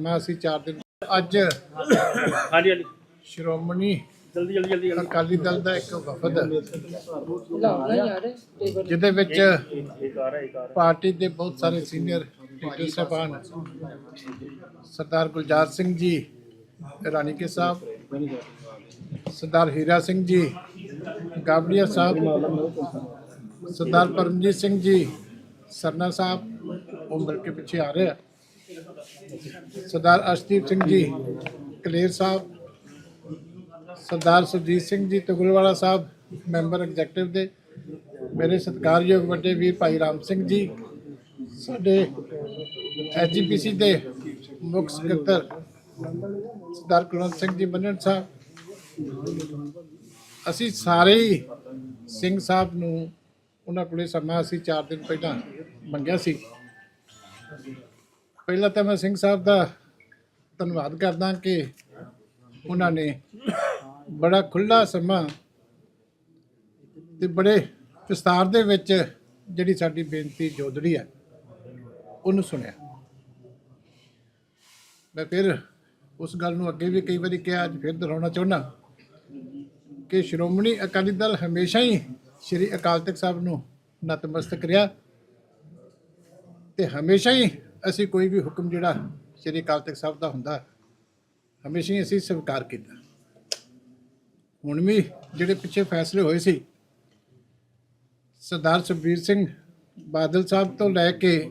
ਮੈਂ ਅਸੀਂ 4 ਦਿਨ ਅੱਜ ਹਾਂਜੀ ਹਾਂਜੀ ਸ਼੍ਰੋਮਣੀ ਜਲਦੀ ਜਲਦੀ ਜਲਦੀ। ਅਕਾਲੀ ਦਲ ਦਾ ਇੱਕ ਵਫਦ ਜਿਹਦੇ ਵਿੱਚ ਪਾਰਟੀ ਦੇ ਬਹੁਤ ਸਾਰੇ ਸੀਨੀਅਰ ਲੀਡਰ ਸਾਹਿਬਾਨ ਸਰਦਾਰ ਗੁਲਜ਼ਾਰ ਸਿੰਘ ਜੀ ਰਾਣੀ ਕੇ ਸਾਹਿਬ ਸਰਦਾਰ ਹੀਰਾ ਸਿੰਘ ਜੀ ਗਾਬੜੀਆ ਸਾਹਿਬ ਸਰਦਾਰ ਪਰਮਜੀਤ ਸਿੰਘ ਜੀ ਸਰਨਾ ਸਾਹਿਬ ਉਹ ਮਿਲ ਕੇ ਪਿੱਛੇ ਆ ਰਹੇ ਆ ਸਰਦਾਰ ਅਰਸ਼ਦੀਪ ਸਿੰਘ ਜੀ, ਕਲੇਰ ਸਾਹਿਬ, ਸਰਦਾਰ ਸੁਰਜੀਤ ਸਿੰਘ ਜੀ, ਤੁਗਲਵਾਲਾ ਸਾਹਿਬ, ਮੈਂਬਰ ਐਗਜ਼ੈਕਟਿਵ ਦੇ, ਮੇਰੇ ਸਤਿਕਾਰਯੋਗ ਵੱਡੇ ਵੀਰ ਭਾਈ ਰਾਮ ਸਿੰਘ ਜੀ, ਸਾਡੇ ਐਜੀਪੀਸੀ ਦੇ ਮੁੱਖ ਸਕੱਤਰ ਸਰਦਾਰ ਕੁਲਵੰਤ ਸਿੰਘ ਜੀ ਬੰਨਣ ਸਾਹਿਬ, ਅਸੀਂ ਸਾਰੇ ਹੀ ਸਿੰਘ ਸਾਹਿਬ ਨੂੰ ਉਹਨਾਂ ਕੋਲੇ ਸਮਾਂ ਅਸੀਂ 4 ਦਿਨ ਪਹਿਲਾਂ ਮੰਗਿਆ ਸੀ। ਪਹਿਲਾਂ ਤਾਂ ਮੈਂ ਸਿੰਘ ਸਾਹਿਬ ਦਾ ਧੰਨਵਾਦ ਕਰਦਾ ਕਿ ਉਹਨਾਂ ਨੇ ਬੜਾ ਖੁੱਲਾ ਸਮਾਂ ਤੇ ਬੜੇ ਵਿਸਤਾਰ ਦੇ ਵਿੱਚ ਜਿਹੜੀ ਸਾਡੀ ਬੇਨਤੀ ਜੋਦੜੀ ਹੈ, ਉਹਨੂੰ ਸੁਣਿਆ। ਮੈਂ ਫਿਰ ਉਸ ਗੱਲ ਨੂੰ ਅੱਗੇ ਵੀ ਕਈ ਵਾਰੀ ਕਿਹਾ, ਅੱਜ ਫਿਰ ਦੁਹਰਾਉਣਾ ਚਾਹੁੰਦਾ ਕਿ ਸ਼੍ਰੋਮਣੀ ਅਕਾਲੀ ਦਲ ਹਮੇਸ਼ਾ ਹੀ ਸ੍ਰੀ ਅਕਾਲ ਤਖਤ ਸਾਹਿਬ ਨੂੰ ਨਤਮਸਤਕ ਰਿਹਾ ਤੇ ਹਮੇਸ਼ਾ ਹੀ ਅਸੀਂ ਕੋਈ ਵੀ ਹੁਕਮ ਜਿਹੜਾ ਸ੍ਰੀ ਅਕਾਲ ਤਖਤ ਸਾਹਿਬ ਦਾ ਹੁੰਦਾ, ਹਮੇਸ਼ਾ ਹੀ ਅਸੀਂ ਸਵੀਕਾਰ ਕੀਤਾ। ਹੁਣ ਵੀ ਜਿਹੜੇ ਪਿੱਛੇ ਫੈਸਲੇ ਹੋਏ ਸੀ, ਸਰਦਾਰ ਸੁਖਬੀਰ ਸਿੰਘ ਬਾਦਲ ਸਾਹਿਬ ਤੋਂ ਲੈ ਕੇ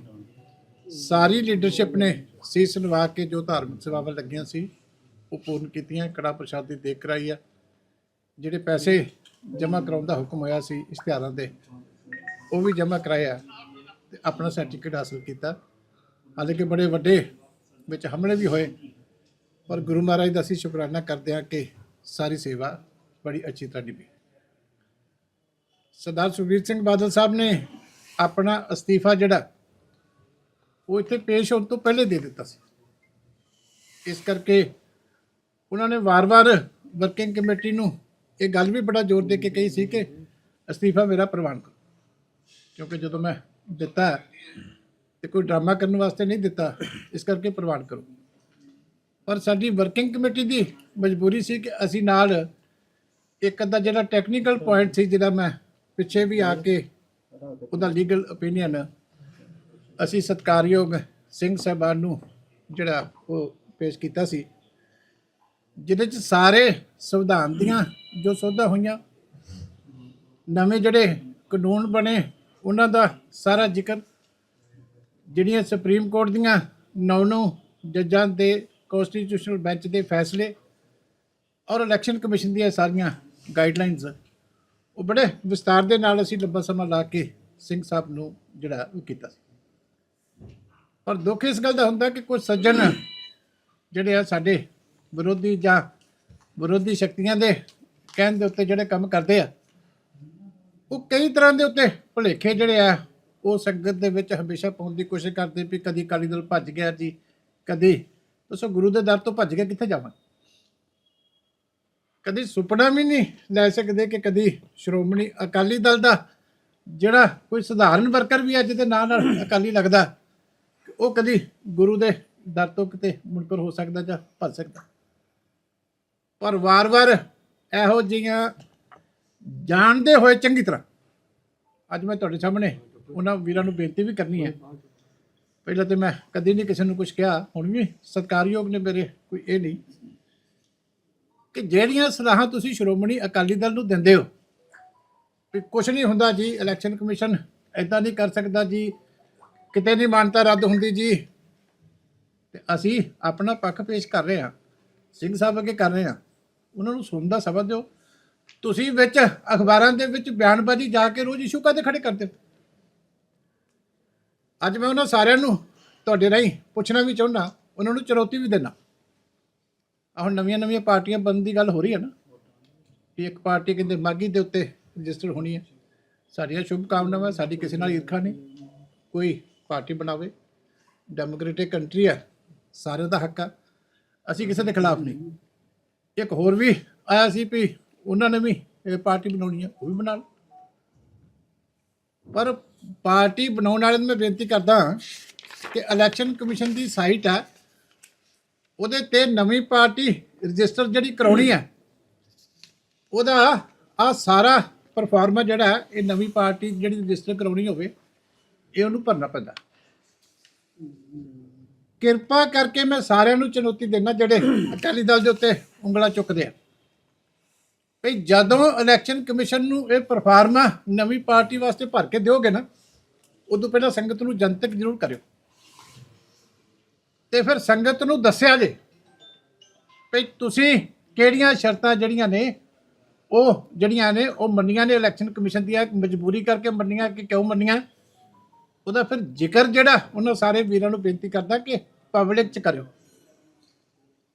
ਸਾਰੀ ਲੀਡਰਸ਼ਿਪ ਨੇ ਸੀਸ ਨਵਾ ਕੇ ਜੋ ਧਾਰਮਿਕ ਸੇਵਾਵਾਂ ਲੱਗੀਆਂ ਸੀ, ਉਹ ਪੂਰਨ ਕੀਤੀਆਂ, ਕੜਾ ਪ੍ਰਸ਼ਾਦ ਦੀ ਦੇਖ ਕਰਾਈ ਆ। ਜਿਹੜੇ ਪੈਸੇ ਜਮ੍ਹਾਂ ਕਰਾਉਣ ਦਾ ਹੁਕਮ ਹੋਇਆ ਸੀ ਇਸ਼ਤਿਹਾਰਾਂ ਦੇ, ਉਹ ਵੀ ਜਮ੍ਹਾਂ ਕਰਾਇਆ ਤੇ ਆਪਣਾ ਸਰਟੀਫਿਕੇਟ ਹਾਸਲ ਕੀਤਾ। ਹਾਲਾਂਕਿ ਬੜੇ ਵੱਡੇ ਵਿੱਚ ਹਮਲੇ ਵੀ ਹੋਏ। ਪਰ ਗੁਰੂ ਮਹਾਰਾਜ ਦਾ ਅਸੀਂ ਸ਼ੁਕਰਾਨਾ ਕਰਦੇ ਹਾਂ ਕਿ ਸਾਰੀ ਸੇਵਾ ਬੜੀ ਅੱਛੀ ਤਰ੍ਹਾਂ ਨਿਭੀ ਸਰਦਾਰ ਸੁਖਬੀਰ ਸਿੰਘ ਬਾਦਲ ਸਾਹਿਬ ਨੇ ਆਪਣਾ ਅਸਤੀਫਾ ਜਿਹੜਾ, ਉਹ ਇੱਥੇ ਪੇਸ਼ ਹੋਣ ਤੋਂ ਪਹਿਲੇ ਦੇ ਦਿੱਤਾ ਸੀ। ਇਸ ਕਰਕੇ ਉਹਨਾਂ ਨੇ ਵਾਰ-ਵਾਰ ਵਰਕਿੰਗ ਕਮੇਟੀ ਨੂੰ ਇਹ ਗੱਲ ਵੀ ਬੜਾ ਜ਼ੋਰ ਦੇ ਕੇ ਕਹੀ ਸੀ ਕਿ ਅਸਤੀਫਾ ਮੇਰਾ ਪ੍ਰਵਾਨ ਕਰੋ। ਕਿਉਂਕਿ ਜਦੋਂ ਮੈਂ ਦਿੱਤਾ ਤੇ ਕੋਈ ਡਰਾਮਾ ਕਰਨ ਵਾਸਤੇ ਨਹੀਂ ਦਿੱਤਾ, ਇਸ ਕਰਕੇ ਪ੍ਰਵਾਨ ਕਰੋ। ਪਰ ਸਾਡੀ ਵਰਕਿੰਗ ਕਮੇਟੀ ਦੀ ਮਜਬੂਰੀ ਸੀ ਕਿ ਅਸੀਂ ਨਾਲ ਇੱਕ ਅੱਧਾ ਜਿਹੜਾ ਟੈਕਨੀਕਲ ਪੁਆਇੰਟ ਸੀ ਜਿਹੜਾ ਮੈਂ ਪਿੱਛੇ ਵੀ ਆ ਕੇ ਉਹਦਾ ਲੀਗਲ ਓਪੀਨੀਅਨ ਅਸੀਂ ਸਤਕਾਰਯੋਗ ਸਿੰਘ ਸਾਹਿਬਾਨ ਨੂੰ ਜਿਹੜਾ ਉਹ ਪੇਸ਼ ਕੀਤਾ ਸੀ, ਜਿਹਦੇ ਚ ਸਾਰੇ ਸੰਵਿਧਾਨ ਦੀਆਂ ਜੋ ਸੋਧਾਂ ਹੋਈਆਂ, ਨਵੇਂ ਜਿਹੜੇ ਕਾਨੂੰਨ ਬਣੇ, ਉਹਨਾਂ ਦਾ ਸਾਰਾ ਜ਼ਿਕਰ ਜਿਹੜੀਆਂ ਸੁਪਰੀਮ ਕੋਰਟ ਦੀਆਂ ਨੌ ਨੌ ਜੱਜਾਂ ਦੇ ਕਨਸਟੀਟਿਊਸ਼ਨਲ ਬੈਂਚ ਦੇ ਫੈਸਲੇ ਔਰ ਇਲੈਕਸ਼ਨ ਕਮਿਸ਼ਨ ਦੀਆਂ ਸਾਰੀਆਂ ਗਾਈਡਲਾਈਨਸ ਉਹ ਬੜੇ ਵਿਸਤਾਰ ਦੇ ਨਾਲ ਅਸੀਂ ਲੰਬਾ ਸਮਾਂ ਲਾ ਕੇ ਸਿੰਘ ਸਾਹਿਬ ਨੂੰ ਜਿਹੜਾ ਉਹ ਕੀਤਾ ਸੀ। ਪਰ ਦੁੱਖ ਇਸ ਗੱਲ ਦਾ ਹੁੰਦਾ ਕਿ ਕੁਝ ਸੱਜਣ ਜਿਹੜੇ ਆ ਸਾਡੇ ਵਿਰੋਧੀ ਜਾਂ ਵਿਰੋਧੀ ਸ਼ਕਤੀਆਂ ਦੇ ਕਹਿਣ ਦੇ ਉੱਤੇ ਜਿਹੜੇ ਕੰਮ ਕਰਦੇ ਆ, ਉਹ ਕਈ ਤਰ੍ਹਾਂ ਦੇ ਉੱਤੇ ਭੁਲੇਖੇ ਜਿਹੜੇ ਆ ਉਹ ਸੰਗਤ ਦੇ ਵਿੱਚ ਹਮੇਸ਼ਾ ਪਾਉਣ ਦੀ ਕੋਸ਼ਿਸ਼ ਕਰਦੇ ਵੀ ਕਦੀ ਅਕਾਲੀ ਦਲ ਭੱਜ ਗਿਆ ਜੀ, ਕਦੀ, ਦੱਸੋ ਗੁਰੂ ਦੇ ਦਰ ਤੋਂ ਭੱਜ ਗਿਆ, ਕਿੱਥੇ ਜਾਵਾਂ? ਕਦੀ ਸੁਪਨਾ ਵੀ ਨਹੀਂ ਲੈ ਸਕਦੇ ਕਿ ਕਦੀ ਸ਼੍ਰੋਮਣੀ ਅਕਾਲੀ ਦਲ ਦਾ ਜਿਹੜਾ ਕੋਈ ਸਧਾਰਨ ਵਰਕਰ ਵੀ ਅੱਜ ਦੇ ਨਾਂ ਨਾਲ ਅਕਾਲੀ ਲੱਗਦਾ, ਉਹ ਕਦੀ ਗੁਰੂ ਦੇ ਦਰ ਤੋਂ ਕਿਤੇ ਮੁਨਕਰ ਹੋ ਸਕਦਾ ਜਾਂ ਭੱਜ ਸਕਦਾ। ਪਰ ਵਾਰ-ਵਾਰ ਇਹੋ ਜਿਹੀਆਂ ਜਾਣਦੇ ਹੋਏ ਚੰਗੀ ਤਰ੍ਹਾਂ, ਅੱਜ ਮੈਂ ਤੁਹਾਡੇ ਸਾਹਮਣੇ ਉਹਨਾਂ ਵੀਰਾਂ ਨੂੰ ਬੇਨਤੀ ਵੀ ਕਰਨੀ ਹੈ। ਪਹਿਲਾਂ ਤੇ ਮੈਂ ਕਦੀ ਨਹੀਂ ਕਿਸੇ ਨੂੰ ਕੁਝ ਕਿਹਾ। ਹੁਣ ਵੀ ਸਤਿਕਾਰਯੋਗ ਨੇ ਮੇਰੇ, ਕੋਈ ਇਹ ਨਹੀਂ ਕਿ ਜਿਹੜੀਆਂ ਸਲਾਹਾਂ ਤੁਸੀਂ ਸ਼੍ਰੋਮਣੀ ਅਕਾਲੀ ਦਲ ਨੂੰ ਦਿੰਦੇ ਹੋ, ਵੀ ਕੁਝ ਨਹੀਂ ਹੁੰਦਾ ਜੀ ਇਲੈਕਸ਼ਨ ਕਮਿਸ਼ਨ ਐਦਾਂ ਨਹੀਂ ਕਰ ਸਕਦਾ ਜੀ, ਕਿਤੇ ਨਹੀਂ ਮਾਨਤਾ ਰੱਦ ਹੁੰਦੀ ਜੀ। ਤੇ ਅਸੀਂ ਆਪਣਾ ਪੱਖ ਪੇਸ਼ ਕਰ ਰਹੇ ਹਾਂ, ਸਿੰਘ ਸਾਹਿਬ ਅੱਗੇ ਕਰ ਰਹੇ ਹਾਂ। ਉਹਨਾਂ ਨੂੰ ਸੁਣਦਾ ਦਾ ਦਿਓ। ਤੁਸੀਂ ਵਿੱਚ ਅਖਬਾਰਾਂ ਦੇ ਵਿੱਚ ਬਿਆਨਬਾਜ਼ੀ ਜਾ ਕੇ ਰੋਜ਼ ਇਸ਼ੂ ਕਾਦੇ ਖੜੇ ਕਰਦੇ ਹੋ? ਅੱਜ ਮੈਂ ਉਹਨਾਂ ਸਾਰਿਆਂ ਨੂੰ ਤੁਹਾਡੇ ਰਾਹੀਂ ਪੁੱਛਣਾ ਵੀ ਚਾਹੁੰਦਾ, ਉਹਨਾਂ ਨੂੰ ਚੁਣੌਤੀ ਵੀ ਦੇਣਾ ਆਹ ਹੁਣ ਨਵੀਆਂ ਨਵੀਆਂ ਪਾਰਟੀਆਂ ਬਣਨ ਦੀ ਗੱਲ ਹੋ ਰਹੀ ਹੈ ਨਾ। ਕਿ ਇੱਕ ਪਾਰਟੀ ਕਹਿੰਦੇ ਮਾਗੀ ਦੇ ਉੱਤੇ ਰਜਿਸਟਰ ਹੋਣੀ ਹੈ। ਸਾਡੀਆਂ ਸ਼ੁਭ ਕਾਮਨਾਵਾਂ, ਸਾਡੀ ਕਿਸੇ ਨਾਲ ਈਰਖਾ ਨਹੀਂ। ਕੋਈ ਪਾਰਟੀ ਬਣਾਵੇ। ਡੈਮੋਕ੍ਰੈਟਿਕ ਕੰਟਰੀ ਹੈ, ਸਾਰਿਆਂ ਦਾ ਹੱਕ ਆ। ਅਸੀਂ ਕਿਸੇ ਦੇ ਖਿਲਾਫ ਨਹੀਂ। ਇੱਕ ਹੋਰ ਵੀ ਆਇਆ ਸੀ ਵੀ ਉਹਨਾਂ ਨੇ ਵੀ ਇਹ ਪਾਰਟੀ ਬਣਾਉਣੀ ਹੈ, ਉਹ ਵੀ ਬਣਾ ਲਓ। ਪਰ ਪਾਰਟੀ ਬਣਾਉਣ ਵਾਲਿਆਂ ਨੂੰ ਮੈਂ ਬੇਨਤੀ ਕਰਦਾ ਕਿ ਇਲੈਕਸ਼ਨ ਕਮਿਸ਼ਨ ਦੀ ਸਾਈਟ ਹੈ, ਉਹਦੇ ਤੇ ਨਵੀਂ ਪਾਰਟੀ ਰਜਿਸਟਰ ਜਿਹੜੀ ਕਰਾਉਣੀ ਹੈ, ਉਹਦਾ ਆ ਸਾਰਾ ਪਰਫਾਰਮਾ ਜਿਹੜਾ ਇਹ ਨਵੀਂ ਪਾਰਟੀ ਜਿਹੜੀ ਰਜਿਸਟਰ ਕਰਾਉਣੀ ਹੋਵੇ, ਇਹ ਉਹਨੂੰ ਭਰਨਾ ਪੈਂਦਾ। ਕਿਰਪਾ ਕਰਕੇ ਮੈਂ ਸਾਰਿਆਂ ਨੂੰ ਚੁਣੌਤੀ ਦੇਣਾ ਜਿਹੜੇ ਅਕਾਲੀ ਦਲ ਦੇ ਉੱਤੇ ਉਂਗਲਾ ਚੁੱਕਦੇ ਆ। ਭਈ ਜਦੋਂ ਇਲੈਕਸ਼ਨ ਕਮਿਸ਼ਨ ਨੂੰ ਇਹ ਪਰਫਾਰਮਾ ਨਵੀਂ ਪਾਰਟੀ ਵਾਸਤੇ ਭਰ ਕੇ ਦਿਓਗੇ ਨਾ, ਉਦੋਂ ਪਹਿਲਾਂ ਸੰਗਤ ਨੂੰ ਜਨਤਕ ਜ਼ਰੂਰ ਕਰਿਓ। ਤੇ ਫਿਰ ਸੰਗਤ ਨੂੰ ਦੱਸਿਆ ਜੇ, ਭਈ ਤੁਸੀਂ ਕਿਹੜੀਆਂ ਸ਼ਰਤਾਂ ਜਿਹੜੀਆਂ ਨੇ, ਉਹ ਜਿਹੜੀਆਂ ਨੇ, ਉਹ ਮੰਨੀਆਂ ਨੇ ਇਲੈਕਸ਼ਨ ਕਮਿਸ਼ਨ ਦੀਆਂ, ਮਜਬੂਰੀ ਕਰਕੇ ਮੰਨੀਆਂ ਕਿ ਕਿਉਂ ਮੰਨੀਆਂ? ਉਹਦਾ ਫਿਰ ਜ਼ਿਕਰ ਜਿਹੜਾ, ਉਹਨਾਂ ਸਾਰੇ ਵੀਰਾਂ ਨੂੰ ਬੇਨਤੀ ਕਰਦਾ ਕਿ ਪਬਲਿਕ ਚ ਕਰਿਓ।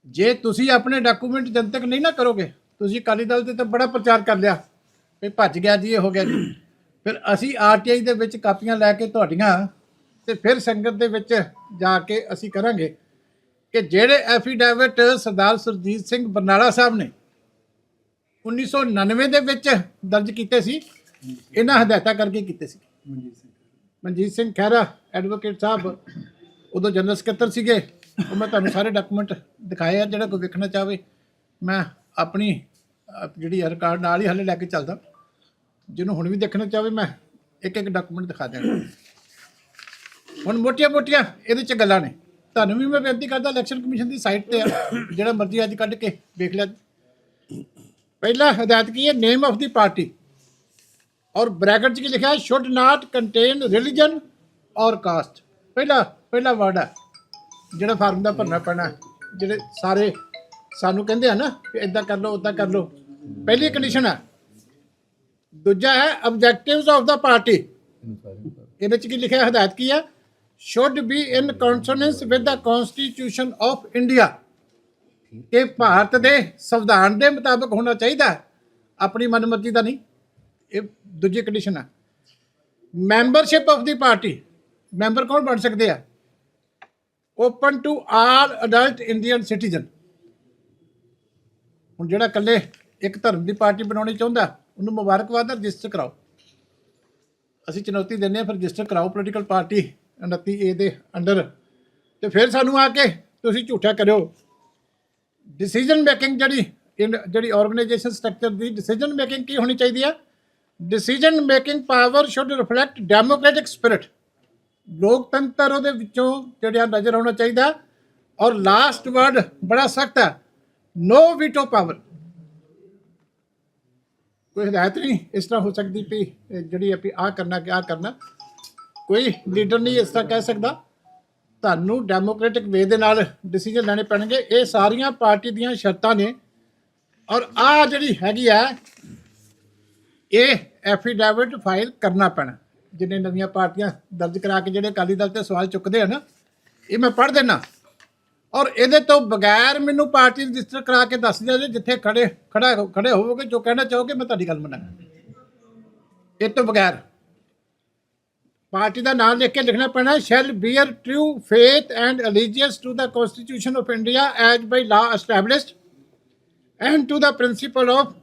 ਜੇ ਤੁਸੀਂ ਆਪਣੇ ਡਾਕੂਮੈਂਟ ਜਨਤਕ ਨਹੀਂ ਨਾ ਕਰੋਗੇ ਤੁਸੀਂ ਅਕਾਲੀ ਦਲ ਤੇ ਤਾਂ ਬੜਾ ਪ੍ਰਚਾਰ ਕਰ ਲਿਆ। ਵੀ ਭੱਜ ਗਿਆ ਜੀ ਇਹ ਹੋ ਗਿਆ ਜੀ। ਫਿਰ ਅਸੀਂ ਆਰਟੀਆਈ ਦੇ ਵਿੱਚ ਕਾਪੀਆਂ ਲੈ ਕੇ ਤੁਹਾਡੀਆਂ ਤੇ ਫਿਰ ਸੰਗਤ ਦੇ ਵਿੱਚ ਜਾ ਕੇ ਅਸੀਂ ਕਰਾਂਗੇ ਕਿ ਜਿਹੜੇ ਐਫੀਡੈਵਿਟ ਸਰਦਾਰ ਸੁਰਜੀਤ ਸਿੰਘ ਬਰਨਾਲਾ ਸਾਹਿਬ ਨੇ 1999 ਦੇ ਵਿੱਚ ਦਰਜ ਕੀਤੇ ਸੀ ਇਹਨਾਂ ਹਦਾਇਤਾਂ ਕਰਕੇ ਕੀਤੇ ਸੀ। ਮਨਜੀਤ ਸਿੰਘ ਖਹਿਰਾ ਐਡਵੋਕੇਟ ਸਾਹਿਬ ਉਦੋਂ ਜਨਰਲ ਸਕੱਤਰ ਸੀਗੇ। ਉਹ ਮੈਂ ਤੁਹਾਨੂੰ ਸਾਰੇ ਡਾਕੂਮੈਂਟ ਦਿਖਾਏ ਆ ਜਿਹੜਾ ਕੋਈ ਵੇਖਣਾ ਚਾਹਵੇ। ਮੈਂ ਆਪਣੀ ਜਿਹੜੀ ਰਿਕਾਰਡ ਨਾਲ ਹੀ ਹਲੇ ਲੈ ਕੇ ਚੱਲਦਾ। ਜਿਹਨੂੰ ਹੁਣ ਵੀ ਦੇਖਣਾ ਚਾਹਵੇ ਮੈਂ ਇੱਕ ਇੱਕ ਡਾਕੂਮੈਂਟ ਦਿਖਾ ਦਿਆਂਗਾ। ਹੁਣ ਮੋਟੀਆਂ ਮੋਟੀਆਂ ਇਹਦੇ ਚ ਗੱਲਾਂ ਨੇ। ਤੁਹਾਨੂੰ ਵੀ ਮੈਂ ਬੇਨਤੀ ਕਰਦਾ ਇਲੈਕਸ਼ਨ ਕਮਿਸ਼ਨ ਦੀ ਸਾਈਟ ਤੇ ਆ। ਜਿਹੜਾ ਮਰਜ਼ੀ ਅੱਜ ਕੱਢ ਕੇ ਵੇਖ ਲਿਆ। ਪਹਿਲਾ ਹਦਾਇਤ ਕੀ ਹੈ? ਨੇਮ ਆਫ ਦੀ ਪਾਰਟੀ ਔਰ ਬ੍ਰੈਕਟ 'ਚ ਕੀ ਲਿਖਿਆ should not contain religion or caste ਪਹਿਲਾ ਪਹਿਲਾ ਵਰਡ ਹੈ ਜਿਹੜਾ ਫਾਰਮ ਦਾ ਭਰਨਾ ਪੈਣਾ ਹੈ। ਜਿਹੜੇ ਸਾਰੇ ਸਾਨੂੰ ਕਹਿੰਦੇ ਆ ਨਾ ਕਿ ਇਦਾਂ ਕਰ ਲਓ ਉਦਾਂ ਕਰ ਲਓ। ਪਹਿਲੀ ਕੰਡੀਸ਼ਨ ਹੈ ਦੂਜਾ ਹੈ ਆਬਜੈਕਟਿਵਸ ਆਫ ਦਾ ਪਾਰਟੀ ਇਹਦੇ 'ਚ ਕੀ ਲਿਖਿਆ ਹਦਾਇਤ ਕੀ ਆ? Should be in consonance with the constitution of India ਇਹ ਭਾਰਤ ਦੇ ਸੰਵਿਧਾਨ ਦੇ ਮੁਤਾਬਕ ਹੋਣਾ ਚਾਹੀਦਾ ਹੈ, ਆਪਣੀ ਮਨਮਰਜ਼ੀ ਦਾ ਨਹੀਂ। ਇਹ ਦੂਜੀ ਕੰਡੀਸ਼ਨ ਹੈ membership of the party member ਕੌਣ ਬਣ ਸਕਦੇ ਆ? Open to all adult Indian citizen ਹੁਣ ਜਿਹੜਾ ਇਕੱਲੇ ਇੱਕ ਧਰਮ ਦੀ ਪਾਰਟੀ ਬਣਾਉਣੀ ਚਾਹੁੰਦਾ, ਉਹਨੂੰ ਮੁਬਾਰਕਬਾਦ ਨਾਲ ਰਜਿਸਟਰ ਕਰਾਓ। ਅਸੀਂ ਚੁਣੌਤੀ ਦਿੰਦੇ ਹਾਂ, ਫਿਰ ਰਜਿਸਟਰ ਕਰਾਓ ਪੋਲੀਟੀਕਲ ਪਾਰਟੀ 29 ਏ ਦੇ ਅੰਡਰ ਤੇ ਫਿਰ ਸਾਨੂੰ ਆ ਕੇ ਤੁਸੀਂ ਝੂਠਾ ਕਰਿਓ। ਡਿਸੀਜਨ ਮੇਕਿੰਗ ਜਿਹੜੀ ਇਨ- ਜਿਹੜੀ ਆਰਗੇਨਾਈਜੇਸ਼ਨ ਸਟਰਕਚਰ ਦੀ ਡਿਸੀਜਨ ਮੇਕਿੰਗ ਕੀ ਹੋਣੀ ਚਾਹੀਦੀ ਆ? Decision making power should reflect democratic spirit ਲੋਕਤੰਤਰ ਉਹਦੇ ਵਿੱਚੋਂ ਜਿਹੜਾ ਨਜ਼ਰ ਆਉਣਾ ਚਾਹੀਦਾ। ਔਰ ਲਾਸਟ ਵਰਡ ਬੜਾ ਸਖਤ ਹੈ ਨੋ ਵੀਟੋ ਪਾਵਰ ਕੋਈ ਹਦਾਇਤ ਨਹੀਂ ਇਸ ਤਰ੍ਹਾਂ ਹੋ ਸਕਦੀ ਵੀ ਜਿਹੜੀ ਆ ਵੀ ਆ ਕਰਨਾ ਕਿ ਆ ਕਰਨਾ। ਕੋਈ ਲੀਡਰ ਨਹੀਂ ਇਸ ਤਰ੍ਹਾਂ ਕਹਿ ਸਕਦਾ। ਤੁਹਾਨੂੰ ਡੈਮੋਕ੍ਰੈਟਿਕ ਵੇ ਦੇ ਨਾਲ ਡਿਸੀਜਨ ਲੈਣੇ ਪੈਣਗੇ। ਇਹ ਸਾਰੀਆਂ ਪਾਰਟੀ ਦੀਆਂ ਸ਼ਰਤਾਂ ਨੇ। ਔਰ ਆ ਜਿਹੜੀ ਹੈਗੀ ਆ, ਇਹ ਐਫੀਡੈਵਿਟ ਫਾਈਲ ਕਰਨਾ ਪੈਣਾ। ਜਿੰਨੇ ਨਵੀਆਂ ਪਾਰਟੀਆਂ ਦਰਜ ਕਰਾ ਕੇ ਜਿਹੜੇ ਅਕਾਲੀ ਦਲ ਤੇ ਸਵਾਲ ਚੁੱਕਦੇ ਆ ਨਾ, ਇਹ ਮੈਂ ਪੜ੍ਹ ਦੇਣਾ ਔਰ ਇਹਦੇ ਤੋਂ ਬਗੈਰ ਮੈਨੂੰ ਪਾਰਟੀ ਰਜਿਸਟਰ ਕਰਾ ਕੇ ਦੱਸ ਦਿਓ ਜੇ ਜਿੱਥੇ ਖੜੇ ਖੜਾ ਖੜੇ ਹੋਵੋਗੇ ਜੋ ਕਹਿਣਾ ਚਾਹੋਗੇ ਮੈਂ ਤੁਹਾਡੀ ਗੱਲ ਮੰਨਾਂਗਾ ਇਹ ਤੋਂ ਬਗੈਰ ਪਾਰਟੀ ਦਾ ਨਾਮ ਲਿਖ ਕੇ ਲਿਖਣਾ ਪੈਣਾ shall bear true faith and allegiance to the constitution of India as by law established and to the principle of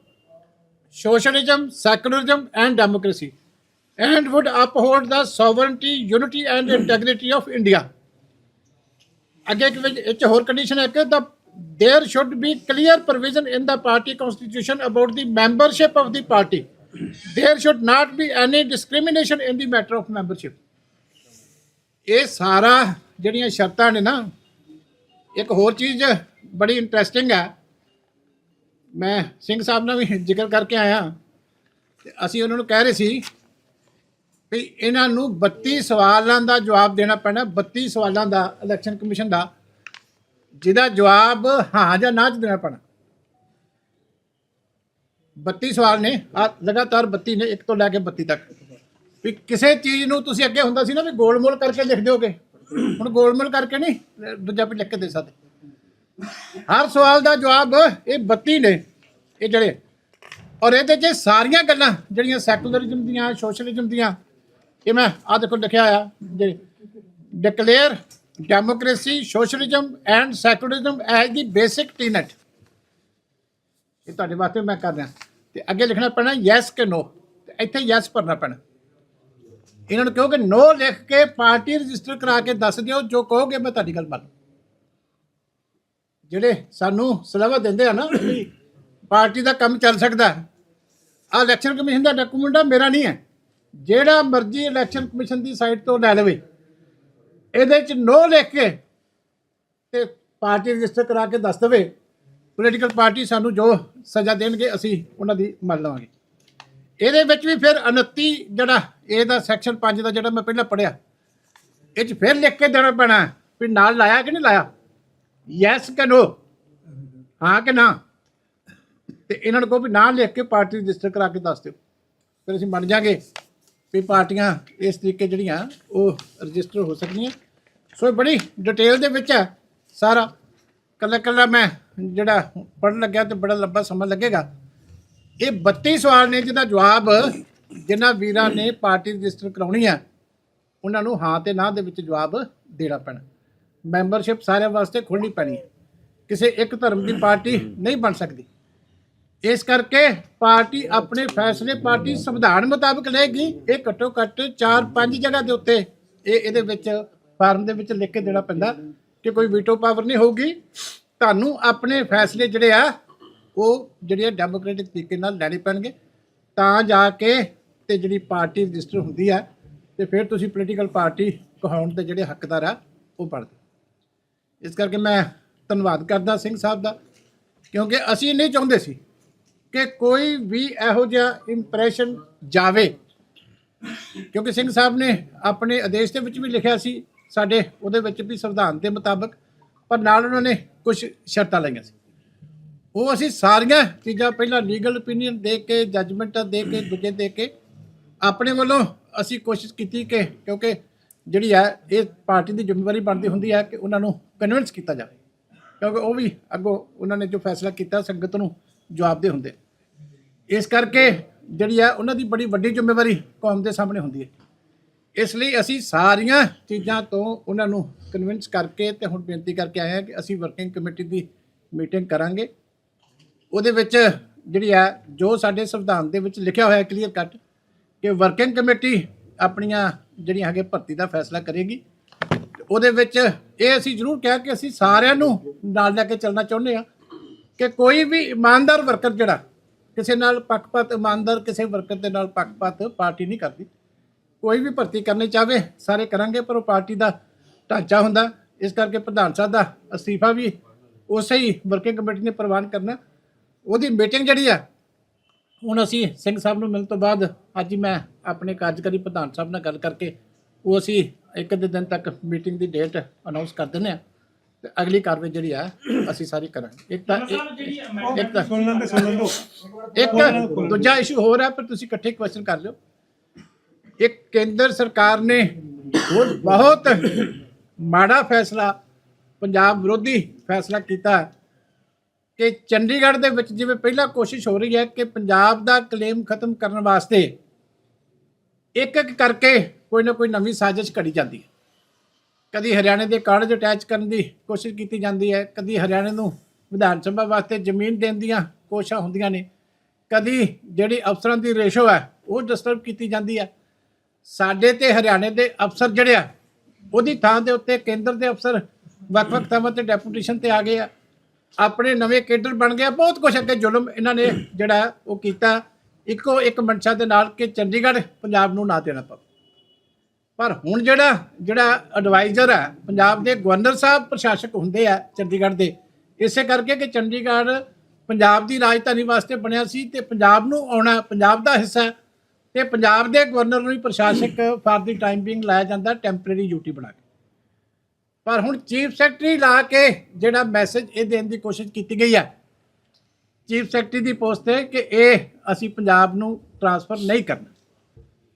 socialism, secularism, and democracy, and would uphold the sovereignty, unity, and integrity of India. ਅੱਗੇ ਇੱਕ ਵਿੱਚ ਇੱਕ ਹੋਰ condition ਹੈ ਕਿ the there should be clear provision in the party constitution about the membership of the party. There should not be any discrimination in the matter of membership. ਇਹ ਸਾਰਾ ਜਿਹੜੀਆਂ ਸ਼ਰਤਾਂ ਨੇ ਨਾ ਇੱਕ ਹੋਰ ਚੀਜ਼ ਬੜੀ ਇੰਟਰਸਟਿੰਗ ਹੈ ਮੈਂ ਸਿੰਘ ਸਾਹਿਬ ਨਾਲ ਵੀ ਜ਼ਿਕਰ ਕਰਕੇ ਆਇਆ ਤੇ ਅਸੀਂ ਉਹਨਾਂ ਨੂੰ ਕਹਿ ਰਹੇ ਸੀ ਵੀ ਇਹਨਾਂ ਨੂੰ 32 ਸਵਾਲਾਂ ਦਾ ਜਵਾਬ ਦੇਣਾ ਪੈਣਾ 32 ਸਵਾਲਾਂ ਦਾ ਇਲੈਕਸ਼ਨ ਕਮਿਸ਼ਨ ਦਾ, ਜਿਹਦਾ ਜਵਾਬ ਹਾਂ ਜਾਂ ਨਾ ਚ ਦੇਣਾ ਪੈਣਾ। 32 ਸਵਾਲ ਨੇ, ਆ ਲਗਾਤਾਰ 32 ਨੇ, ਇੱਕ ਤੋਂ ਲੈ ਕੇ 32 ਤੱਕ। ਵੀ ਕਿਸੇ ਚੀਜ਼ ਨੂੰ ਤੁਸੀਂ ਅੱਗੇ ਹੁੰਦਾ ਸੀ ਨਾ ਵੀ ਗੋਲਮੋਲ ਕਰਕੇ ਲਿਖ ਦਿਓਗੇ। ਹੁਣ ਗੋਲਮੋਲ ਕਰਕੇ ਨਹੀਂ, ਦੂਜਾ ਵੀ ਲਿਖ ਕੇ ਦੇ ਸਕਦੇ। ਹਰ ਸਵਾਲ ਦਾ ਜਵਾਬ ਇਹ 32 ਨੇ, ਇਹ ਜਿਹੜੇ। ਔਰ ਇਹਦੇ 'ਚ ਸਾਰੀਆਂ ਗੱਲਾਂ, ਜਿਹੜੀਆਂ ਸੈਕੂਲਰਿਜ਼ਮ ਦੀਆਂ, ਸੋਸ਼ਲਿਜ਼ਮ ਦੀਆਂ ਇਹ ਮੈਂ ਆ ਦੇਖੋ ਲਿਖਿਆ ਆ ਜਿਹੜੇ declare democracy socialism and secularism as the basic tenet ਇਹ ਤੁਹਾਡੇ ਵਾਸਤੇ ਮੈਂ ਕਰ ਰਿਹਾ। ਤੇ ਅੱਗੇ ਲਿਖਣਾ ਪੈਣਾ ਯੈਸ ਕਿ ਨੋ ਤੇ ਇੱਥੇ ਯੈਸ ਭਰਨਾ ਪੈਣਾ। ਇਹਨਾਂ ਨੂੰ ਕਹੋਗੇ ਨੋ ਲਿਖ ਕੇ ਪਾਰਟੀ ਰਜਿਸਟਰ ਕਰਾ ਕੇ ਦੱਸ ਦਿਓ, ਜੋ ਕਹੋਗੇ ਮੈਂ ਤੁਹਾਡੀ ਗੱਲ ਮੰਨ। ਜਿਹੜੇ ਸਾਨੂੰ ਸਲਾਹਾਂ ਦਿੰਦੇ ਆ ਨਾ, ਪਾਰਟੀ ਦਾ ਕੰਮ ਚੱਲ ਸਕਦਾ। ਆ ਇਲੈਕਸ਼ਨ ਕਮਿਸ਼ਨ ਦਾ ਡਾਕੂਮੈਂਟ ਆ, ਮੇਰਾ ਨਹੀਂ ਹੈ। ਜਿਹੜਾ ਮਰਜ਼ੀ ਇਲੈਕਸ਼ਨ ਕਮਿਸ਼ਨ ਦੀ ਸਾਈਟ ਤੋਂ ਲੈ ਲਵੇ, ਇਹਦੇ ਚ ਨੋ ਲਿਖ ਕੇ ਤੇ ਪਾਰਟੀ ਰਜਿਸਟਰ ਕਰਾ ਕੇ ਦੱਸ ਦੇਵੇ ਪੋਲੀਟੀਕਲ ਪਾਰਟੀ ਸਾਨੂੰ ਜੋ ਸਜ਼ਾ ਦੇਣਗੇ, ਅਸੀਂ ਉਹਨਾਂ ਦੀ ਮੰਨ ਲਵਾਂਗੇ। ਇਹਦੇ ਵਿੱਚ ਵੀ ਫਿਰ 29 ਜਿਹੜਾ ਇਹਦਾ ਸੈਕਸ਼ਨ 5 ਦਾ ਜਿਹੜਾ ਮੈਂ ਪਹਿਲਾਂ ਪੜਿਆ ਇਹ ਚ ਫਿਰ ਲਿਖ ਕੇ ਦੇਣਾ ਪੈਣਾ ਵੀ ਨਾਲ ਲਾਇਆ ਕਿ ਨਹੀਂ ਲਾਇਆ? ਯੈਸ ਕਿ ਨੋ ਹਾਂ ਕਿ ਨਾ? ਤੇ ਇਹਨਾਂ ਨੂੰ ਕਹੋ ਵੀ ਨਾ ਲਿਖ ਕੇ ਪਾਰਟੀ ਰਜਿਸਟਰ ਕਰਾ ਕੇ ਦੱਸ ਦਿਓ। ਫਿਰ ਅਸੀਂ ਮੰਨ ਜਾਗੇ। ਵੀ ਪਾਰਟੀਆਂ ਇਸ ਤਰੀਕੇ ਜਿਹੜੀਆਂ ਉਹ ਰਜਿਸਟਰ ਹੋ ਸਕਦੀਆਂ। ਸੋ ਇਹ ਬੜੀ ਡਿਟੇਲ ਦੇ ਵਿੱਚ ਹੈ। ਸਾਰਾ ਕੱਲਾ ਕੱਲਾ ਮੈਂ ਜਿਹੜਾ ਪੜਨ ਲੱਗਿਆ ਤੇ ਬੜਾ ਲੰਬਾ ਸਮਾਂ ਲੱਗੇਗਾ। ਇਹ 32 ਸਵਾਲ ਨੇ ਜਿਹਦਾ ਜਵਾਬ ਜਿਨ੍ਹਾਂ ਵੀਰਾਂ ਨੇ ਪਾਰਟੀ ਰਜਿਸਟਰ ਕਰਾਉਣੀ ਹੈ, ਉਹਨਾਂ ਨੂੰ ਹਾਂ ਤੇ ਨਾ ਦੇ ਵਿੱਚ ਜਵਾਬ ਦੇਣਾ ਪੈਣਾ। ਮੈਂਬਰਸ਼ਿਪ ਸਾਰਿਆਂ ਵਾਸਤੇ ਖੋਲ੍ਹਣੀ ਪੈਣੀ ਹੈ। ਕਿਸੇ ਇੱਕ ਧਰਮ ਦੀ ਪਾਰਟੀ ਨਹੀਂ ਬਣ ਸਕਦੀ। ਇਸ ਕਰਕੇ ਪਾਰਟੀ ਆਪਣੇ ਫੈਸਲੇ ਪਾਰਟੀ ਸੰਵਿਧਾਨ ਮੁਤਾਬਕ ਲਏਗੀ। ਇਹ ਘੱਟੋ ਘੱਟ 4-5 ਜਗ੍ਹਾ ਦੇ ਉੱਤੇ ਇਹ ਇਹਦੇ ਵਿੱਚ ਫਾਰਮ ਦੇ ਵਿੱਚ ਲਿਖ ਕੇ ਦੇਣਾ ਪੈਂਦਾ ਕਿ ਕੋਈ ਵੀਟੋ ਪਾਵਰ ਨਹੀਂ ਹੋਊਗੀ। ਤੁਹਾਨੂੰ ਆਪਣੇ ਫੈਸਲੇ ਜਿਹੜੇ ਆ, ਉਹ ਜਿਹੜੇ ਆ ਡੈਮੋਕ੍ਰੈਟਿਕ ਤਰੀਕੇ ਨਾਲ ਲੈਣੇ ਪੈਣਗੇ। ਤਾਂ ਜਾ ਕੇ ਤੇ ਜਿਹੜੀ ਪਾਰਟੀ ਰਜਿਸਟਰ ਹੁੰਦੀ ਆ, ਤੇ ਫਿਰ ਤੁਸੀਂ ਪੋਲੀਟੀਕਲ ਪਾਰਟੀ ਕਹਾਉਣ ਦੇ ਜਿਹੜੇ ਹੱਕਦਾਰ ਆ, ਉਹ ਬਣਦੇ ਇਸ ਕਰਕੇ ਮੈਂ ਧੰਨਵਾਦ ਕਰਦਾ ਸਿੰਘ ਸਾਹਿਬ ਦਾ, ਕਿਉਂਕਿ ਅਸੀਂ ਨਹੀਂ ਚਾਹੁੰਦੇ ਸੀ ਕਿ ਕੋਈ ਵੀ ਇਹੋ ਜਿਹਾ ਇੰਪ੍ਰੈਸ਼ਨ ਜਾਵੇ। ਕਿਉਂਕਿ ਸਿੰਘ ਸਾਹਿਬ ਨੇ ਆਪਣੇ ਆਦੇਸ਼ ਦੇ ਵਿੱਚ ਵੀ ਲਿਖਿਆ ਸੀ, ਸਾਡੇ ਉਹਦੇ ਵਿੱਚ ਵੀ ਸੰਵਿਧਾਨ ਦੇ ਮੁਤਾਬਕ, ਪਰ ਨਾਲ ਉਹਨਾਂ ਨੇ ਕੁਝ ਸ਼ਰਤਾਂ ਲਾਈਆਂ ਸੀ। ਉਹ ਅਸੀਂ ਸਾਰੀਆਂ ਚੀਜ਼ਾਂ ਪਹਿਲਾਂ ਲੀਗਲ opinion ਦੇ ਕੇ ਜੱਜਮੈਂਟਾਂ ਦੇ ਕੇ, ਦੂਜੇ ਦੇ ਕੇ, ਆਪਣੇ ਵੱਲੋਂ ਅਸੀਂ ਕੋਸ਼ਿਸ਼ ਕੀਤੀ ਕਿ, ਕਿਉਂਕਿ ਜਿਹੜੀ ਹੈ, ਇਹ ਪਾਰਟੀ ਦੀ ਜ਼ਿੰਮੇਵਾਰੀ ਬਣਦੀ ਹੁੰਦੀ ਹੈ ਕਿ ਉਹਨਾਂ ਨੂੰ ਕਨਵਿੰਸ ਕੀਤਾ ਜਾਵੇ। ਕਿਉਂਕਿ ਉਹ ਵੀ ਅੱਗੋਂ ਉਹਨਾਂ ਨੇ ਜੋ ਫੈਸਲਾ ਕੀਤਾ ਸੰਗਤ ਨੂੰ ਜਵਾਬਦੇ ਹੁੰਦੇ। ਇਸ ਕਰਕੇ ਜਿਹੜੀ ਹੈ ਉਹਨਾਂ ਦੀ ਬੜੀ ਵੱਡੀ ਜ਼ਿੰਮੇਵਾਰੀ ਕੌਮ ਦੇ ਸਾਹਮਣੇ ਹੁੰਦੀ ਹੈ। ਇਸ ਲਈ ਅਸੀਂ ਸਾਰੀਆਂ ਚੀਜ਼ਾਂ ਤੋਂ ਉਹਨਾਂ ਨੂੰ ਕਨਵਿੰਸ ਕਰਕੇ ਤੇ ਹੁਣ ਬੇਨਤੀ ਕਰਕੇ ਆਏ ਹਾਂ ਕਿ ਅਸੀਂ ਵਰਕਿੰਗ ਕਮੇਟੀ ਦੀ ਮੀਟਿੰਗ ਕਰਾਂਗੇ। ਉਹਦੇ ਵਿੱਚ ਜਿਹੜੀ ਹੈ ਜੋ ਸਾਡੇ ਸੰਵਿਧਾਨ ਦੇ ਵਿੱਚ ਲਿਖਿਆ ਹੋਇਆ ਕਲੀਅਰ ਕੱਟ ਕਿ ਵਰਕਿੰਗ ਕਮੇਟੀ ਆਪਣੀਆਂ ਜਿਹੜੀਆਂ ਹੈਗੇ ਭਰਤੀ ਦਾ ਫੈਸਲਾ ਕਰੇਗੀ। ਉਹਦੇ ਵਿੱਚ ਇਹ ਅਸੀਂ ਜ਼ਰੂਰ ਕਿਹਾ ਕਿ ਅਸੀਂ ਸਾਰਿਆਂ ਨੂੰ ਨਾਲ ਲੈ ਕੇ ਚੱਲਣਾ ਚਾਹੁੰਦੇ ਆ ਕਿ ਕੋਈ ਵੀ ਇਮਾਨਦਾਰ ਵਰਕਰ ਜਿਹੜਾ ਕਿਸੇ ਨਾਲ ਪੱਖਪਾਤ, ਇਮਾਨਦਾਰ ਕਿਸੇ ਵਰਕਰ ਦੇ ਨਾਲ ਪੱਖਪਾਤ ਪਾਰਟੀ ਨਹੀਂ ਕਰਦੀ। ਕੋਈ ਵੀ ਭਰਤੀ ਕਰਨੀ ਚਾਹਵੇ, ਸਾਰੇ ਕਰਾਂਗੇ, ਪਰ ਉਹ ਪਾਰਟੀ ਦਾ ਢਾਂਚਾ ਹੁੰਦਾ। ਇਸ ਕਰਕੇ ਪ੍ਰਧਾਨ ਸਾਹਿਬ ਦਾ ਅਸਤੀਫਾ ਵੀ ਉਸੇ ਹੀ ਵਰਕਿੰਗ ਕਮੇਟੀ ਨੇ ਪ੍ਰਵਾਨ ਕਰਨਾ। ਉਹਦੀ ਮੀਟਿੰਗ ਜਿਹੜੀ ਆ, ਹੁਣ ਅਸੀਂ ਸਿੰਘ ਸਾਹਿਬ ਨੂੰ ਮਿਲਣ ਤੋਂ ਬਾਅਦ ਅੱਜ ਹੀ ਮੈਂ ਆਪਣੇ ਕਾਰਜਕਾਰੀ ਪ੍ਰਧਾਨ ਸਾਹਿਬ ਨਾਲ ਗੱਲ ਕਰਕੇ ਉਹ ਅਸੀਂ ਇੱਕ ਅੱਧੇ ਦਿਨ ਤੱਕ ਮੀਟਿੰਗ ਦੀ ਡੇਟ ਅਨਾਉਂਸ ਕਰ ਦਿੰਦੇ ਆ ਤੇ ਅਗਲੀ ਕਾਰਵਾਈ ਜਿਹੜੀ ਆ ਅਸੀਂ ਸਾਰੀ ਕਰਾਂਗੇ। ਇੱਕ ਤਾਂ ਇੱਕ- ਤਾਂ ਸੁਣ ਲੈਂਦੇ ਸੁਣ ਲੈਂਦੋ। ਇੱਕ ਦੂਜਾ ਇਸ਼ੂ ਹੋਰ ਹੈ ਪਰ ਤੁਸੀਂ ਇਕੱਠੇ ਕੁਐਸਚਨ ਕਰ ਲਿਓ। ਇੱਕ ਕੇਂਦਰ ਸਰਕਾਰ ਨੇ ਬਹੁਤ ਮਾੜਾ ਫੈਸਲਾ ਪੰਜਾਬ ਵਿਰੋਧੀ ਫੈਸਲਾ ਕੀਤਾ ਕਿ ਚੰਡੀਗੜ੍ਹ ਦੇ ਵਿੱਚ ਜਿਵੇਂ ਪਹਿਲਾਂ ਕੋਸ਼ਿਸ਼ ਹੋ ਰਹੀ ਹੈ ਕਿ ਪੰਜਾਬ ਦਾ ਕਲੇਮ ਖਤਮ ਕਰਨ ਵਾਸਤੇ ਇੱਕ ਇੱਕ ਕਰਕੇ ਕੋਈ ਨਾ ਕੋਈ ਨਵੀਂ ਸਾਜ਼ਿਸ਼ ਘੜੀ ਜਾਂਦੀ ਹੈ। ਕਦੀ ਹਰਿਆਣੇ ਦੇ ਕਾਰਜ ਅਟੈਚ ਕਰਨ ਦੀ ਕੋਸ਼ਿਸ਼ ਕੀਤੀ ਜਾਂਦੀ ਹੈ, ਕਦੀ ਹਰਿਆਣੇ ਨੂੰ ਵਿਧਾਨ ਸਭਾ ਵਾਸਤੇ ਜ਼ਮੀਨ ਦੇਣ ਦੀਆਂ ਕੋਸ਼ਿਸ਼ਾਂ ਹੁੰਦੀਆਂ ਨੇ। ਕਦੀ ਜਿਹੜੀ ਅਫਸਰਾਂ ਦੀ ਰੇਸ਼ੋ ਹੈ, ਉਹ ਡਿਸਟਰਬ ਕੀਤੀ ਜਾਂਦੀ ਹੈ। ਸਾਡੇ ਤੇ ਹਰਿਆਣੇ ਦੇ ਅਫਸਰ ਜਿਹੜੇ ਆ, ਉਹਦੀ ਥਾਂ ਦੇ ਉੱਤੇ ਕੇਂਦਰ ਦੇ ਅਫਸਰ ਵੱਖ-ਵੱਖ ਥਾਵਾਂ ਤੇ ਡੈਪੂਟੇਸ਼ਨ ਤੇ ਆ ਗਏ ਆ। ਆਪਣੇ ਨਵੇਂ ਕੇਡਰ ਬਣ ਗਏ ਬਹੁਤ ਕੁਝ ਅੱਗੇ ਜ਼ੁਲਮ ਇਹਨਾਂ ਨੇ ਜਿਹੜਾ ਉਹ ਕੀਤਾ। ਇੱਕੋ ਇੱਕ ਮਨਸ਼ਾ ਦੇ ਨਾਲ ਕਿ ਚੰਡੀਗੜ੍ਹ ਪੰਜਾਬ ਨੂੰ ਨਾ ਦੇਣਾ ਪਵੇ। ਪਰ ਹੁਣ ਜਿਹੜਾ ਜਿਹੜਾ ਐਡਵਾਈਜ਼ਰ ਹੈ, ਪੰਜਾਬ ਦੇ ਗਵਰਨਰ ਸਾਹਿਬ ਪ੍ਰਸ਼ਾਸਕ ਹੁੰਦੇ ਆ ਚੰਡੀਗੜ੍ਹ ਦੇ, ਇਸੇ ਕਰਕੇ ਕਿ ਚੰਡੀਗੜ੍ਹ ਪੰਜਾਬ ਦੀ ਰਾਜਧਾਨੀ ਵਾਸਤੇ ਬਣਿਆ ਸੀ ਤੇ ਪੰਜਾਬ ਨੂੰ ਆਉਣਾ, ਪੰਜਾਬ ਦਾ ਹਿੱਸਾ ਹੈ ਤੇ ਪੰਜਾਬ ਦੇ ਗਵਰਨਰ ਨੂੰ ਹੀ ਪ੍ਰਸ਼ਾਸਕ ਫਾਰ ਦੀ ਟਾਈਮ ਬਿੰਗ ਲਾਇਆ ਜਾਂਦਾ ਟੈਂਪਰੇਰੀ ਡਿਊਟੀ ਬਣਾ ਕੇ। ਪਰ ਹੁਣ ਚੀਫ ਸੈਕਟਰੀ ਲਾ ਕੇ ਜਿਹੜਾ ਮੈਸੇਜ ਇਹ ਦੇਣ ਦੀ ਕੋਸ਼ਿਸ਼ ਕੀਤੀ ਗਈ ਹੈ, ਚੀਫ ਸੈਕਟਰੀ ਦੀ ਪੋਸਟ ਤੇ ਕਿ ਇਹ ਅਸੀਂ ਪੰਜਾਬ ਨੂੰ ਟਰਾਂਸਫਰ ਨਹੀਂ ਕਰਨਾ।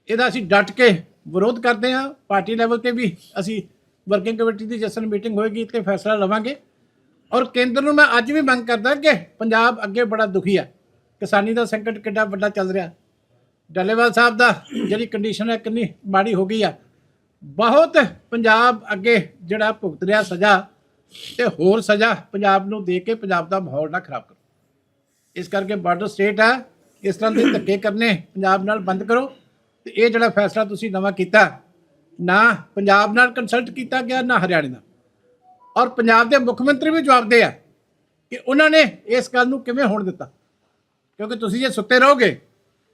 ਇਹਦਾ ਅਸੀਂ ਡਟ ਕੇ ਵਿਰੋਧ ਕਰਦੇ ਹਾਂ, ਪਾਰਟੀ ਲੈਵਲ ਤੇ ਵੀ ਅਸੀਂ ਵਰਕਿੰਗ ਕਮੇਟੀ ਦੀ ਜਸਨ ਮੀਟਿੰਗ ਹੋਏਗੀ ਤੇ ਫੈਸਲਾ ਲਵਾਂਗੇ। ਔਰ ਕੇਂਦਰ ਨੂੰ ਮੈਂ ਅੱਜ ਵੀ ਮੰਗ ਕਰਦਾ ਕਿ ਪੰਜਾਬ ਅੱਗੇ ਬੜਾ ਦੁਖੀ ਹੈ ਕਿਸਾਨੀ ਦਾ ਸੰਕਟ ਕਿੰਨਾ ਵੱਡਾ ਚੱਲ ਰਿਹਾ। ਡੱਲੇਵਾਲ ਸਾਹਿਬ ਦਾ ਜਿਹੜੀ ਕੰਡੀਸ਼ਨ ਹੈ ਕਿੰਨੀ ਮਾੜੀ ਹੋ ਗਈ ਆ। ਬਹੁਤ ਪੰਜਾਬ ਅੱਗੇ ਜਿਹੜਾ ਭੁਗਤ ਰਿਹਾ ਸਜ਼ਾ ਤੇ ਹੋਰ ਸਜ਼ਾ ਪੰਜਾਬ ਨੂੰ ਦੇ ਕੇ ਪੰਜਾਬ ਦਾ ਮਾਹੌਲ ਨਾ ਖਰਾਬ ਕਰੋ। ਇਸ ਕਰਕੇ ਬਾਰਡਰ ਸਟੇਟ ਹੈ ਇਸ ਤਰ੍ਹਾਂ ਦੇ ਧੱਕੇ ਕਰਨੇ ਪੰਜਾਬ ਨਾਲ ਬੰਦ ਕਰੋ। ਤੇ ਇਹ ਜਿਹੜਾ ਫੈਸਲਾ ਤੁਸੀਂ ਨਵਾਂ ਕੀਤਾ ਨਾ ਪੰਜਾਬ ਨਾਲ ਕੰਸਲਟ ਕੀਤਾ ਗਿਆ ਨਾ ਹਰਿਆਣੇ ਨਾਲ। ਔਰ ਪੰਜਾਬ ਦੇ ਮੁੱਖ ਮੰਤਰੀ ਵੀ ਜਵਾਬਦੇ ਆ ਕਿ ਉਹਨਾਂ ਨੇ ਇਸ ਗੱਲ ਨੂੰ ਕਿਵੇਂ ਹੋਣ ਦਿੱਤਾ। ਕਿਉਂਕਿ ਤੁਸੀਂ ਜੇ ਸੁੱਤੇ ਰਹੋਗੇ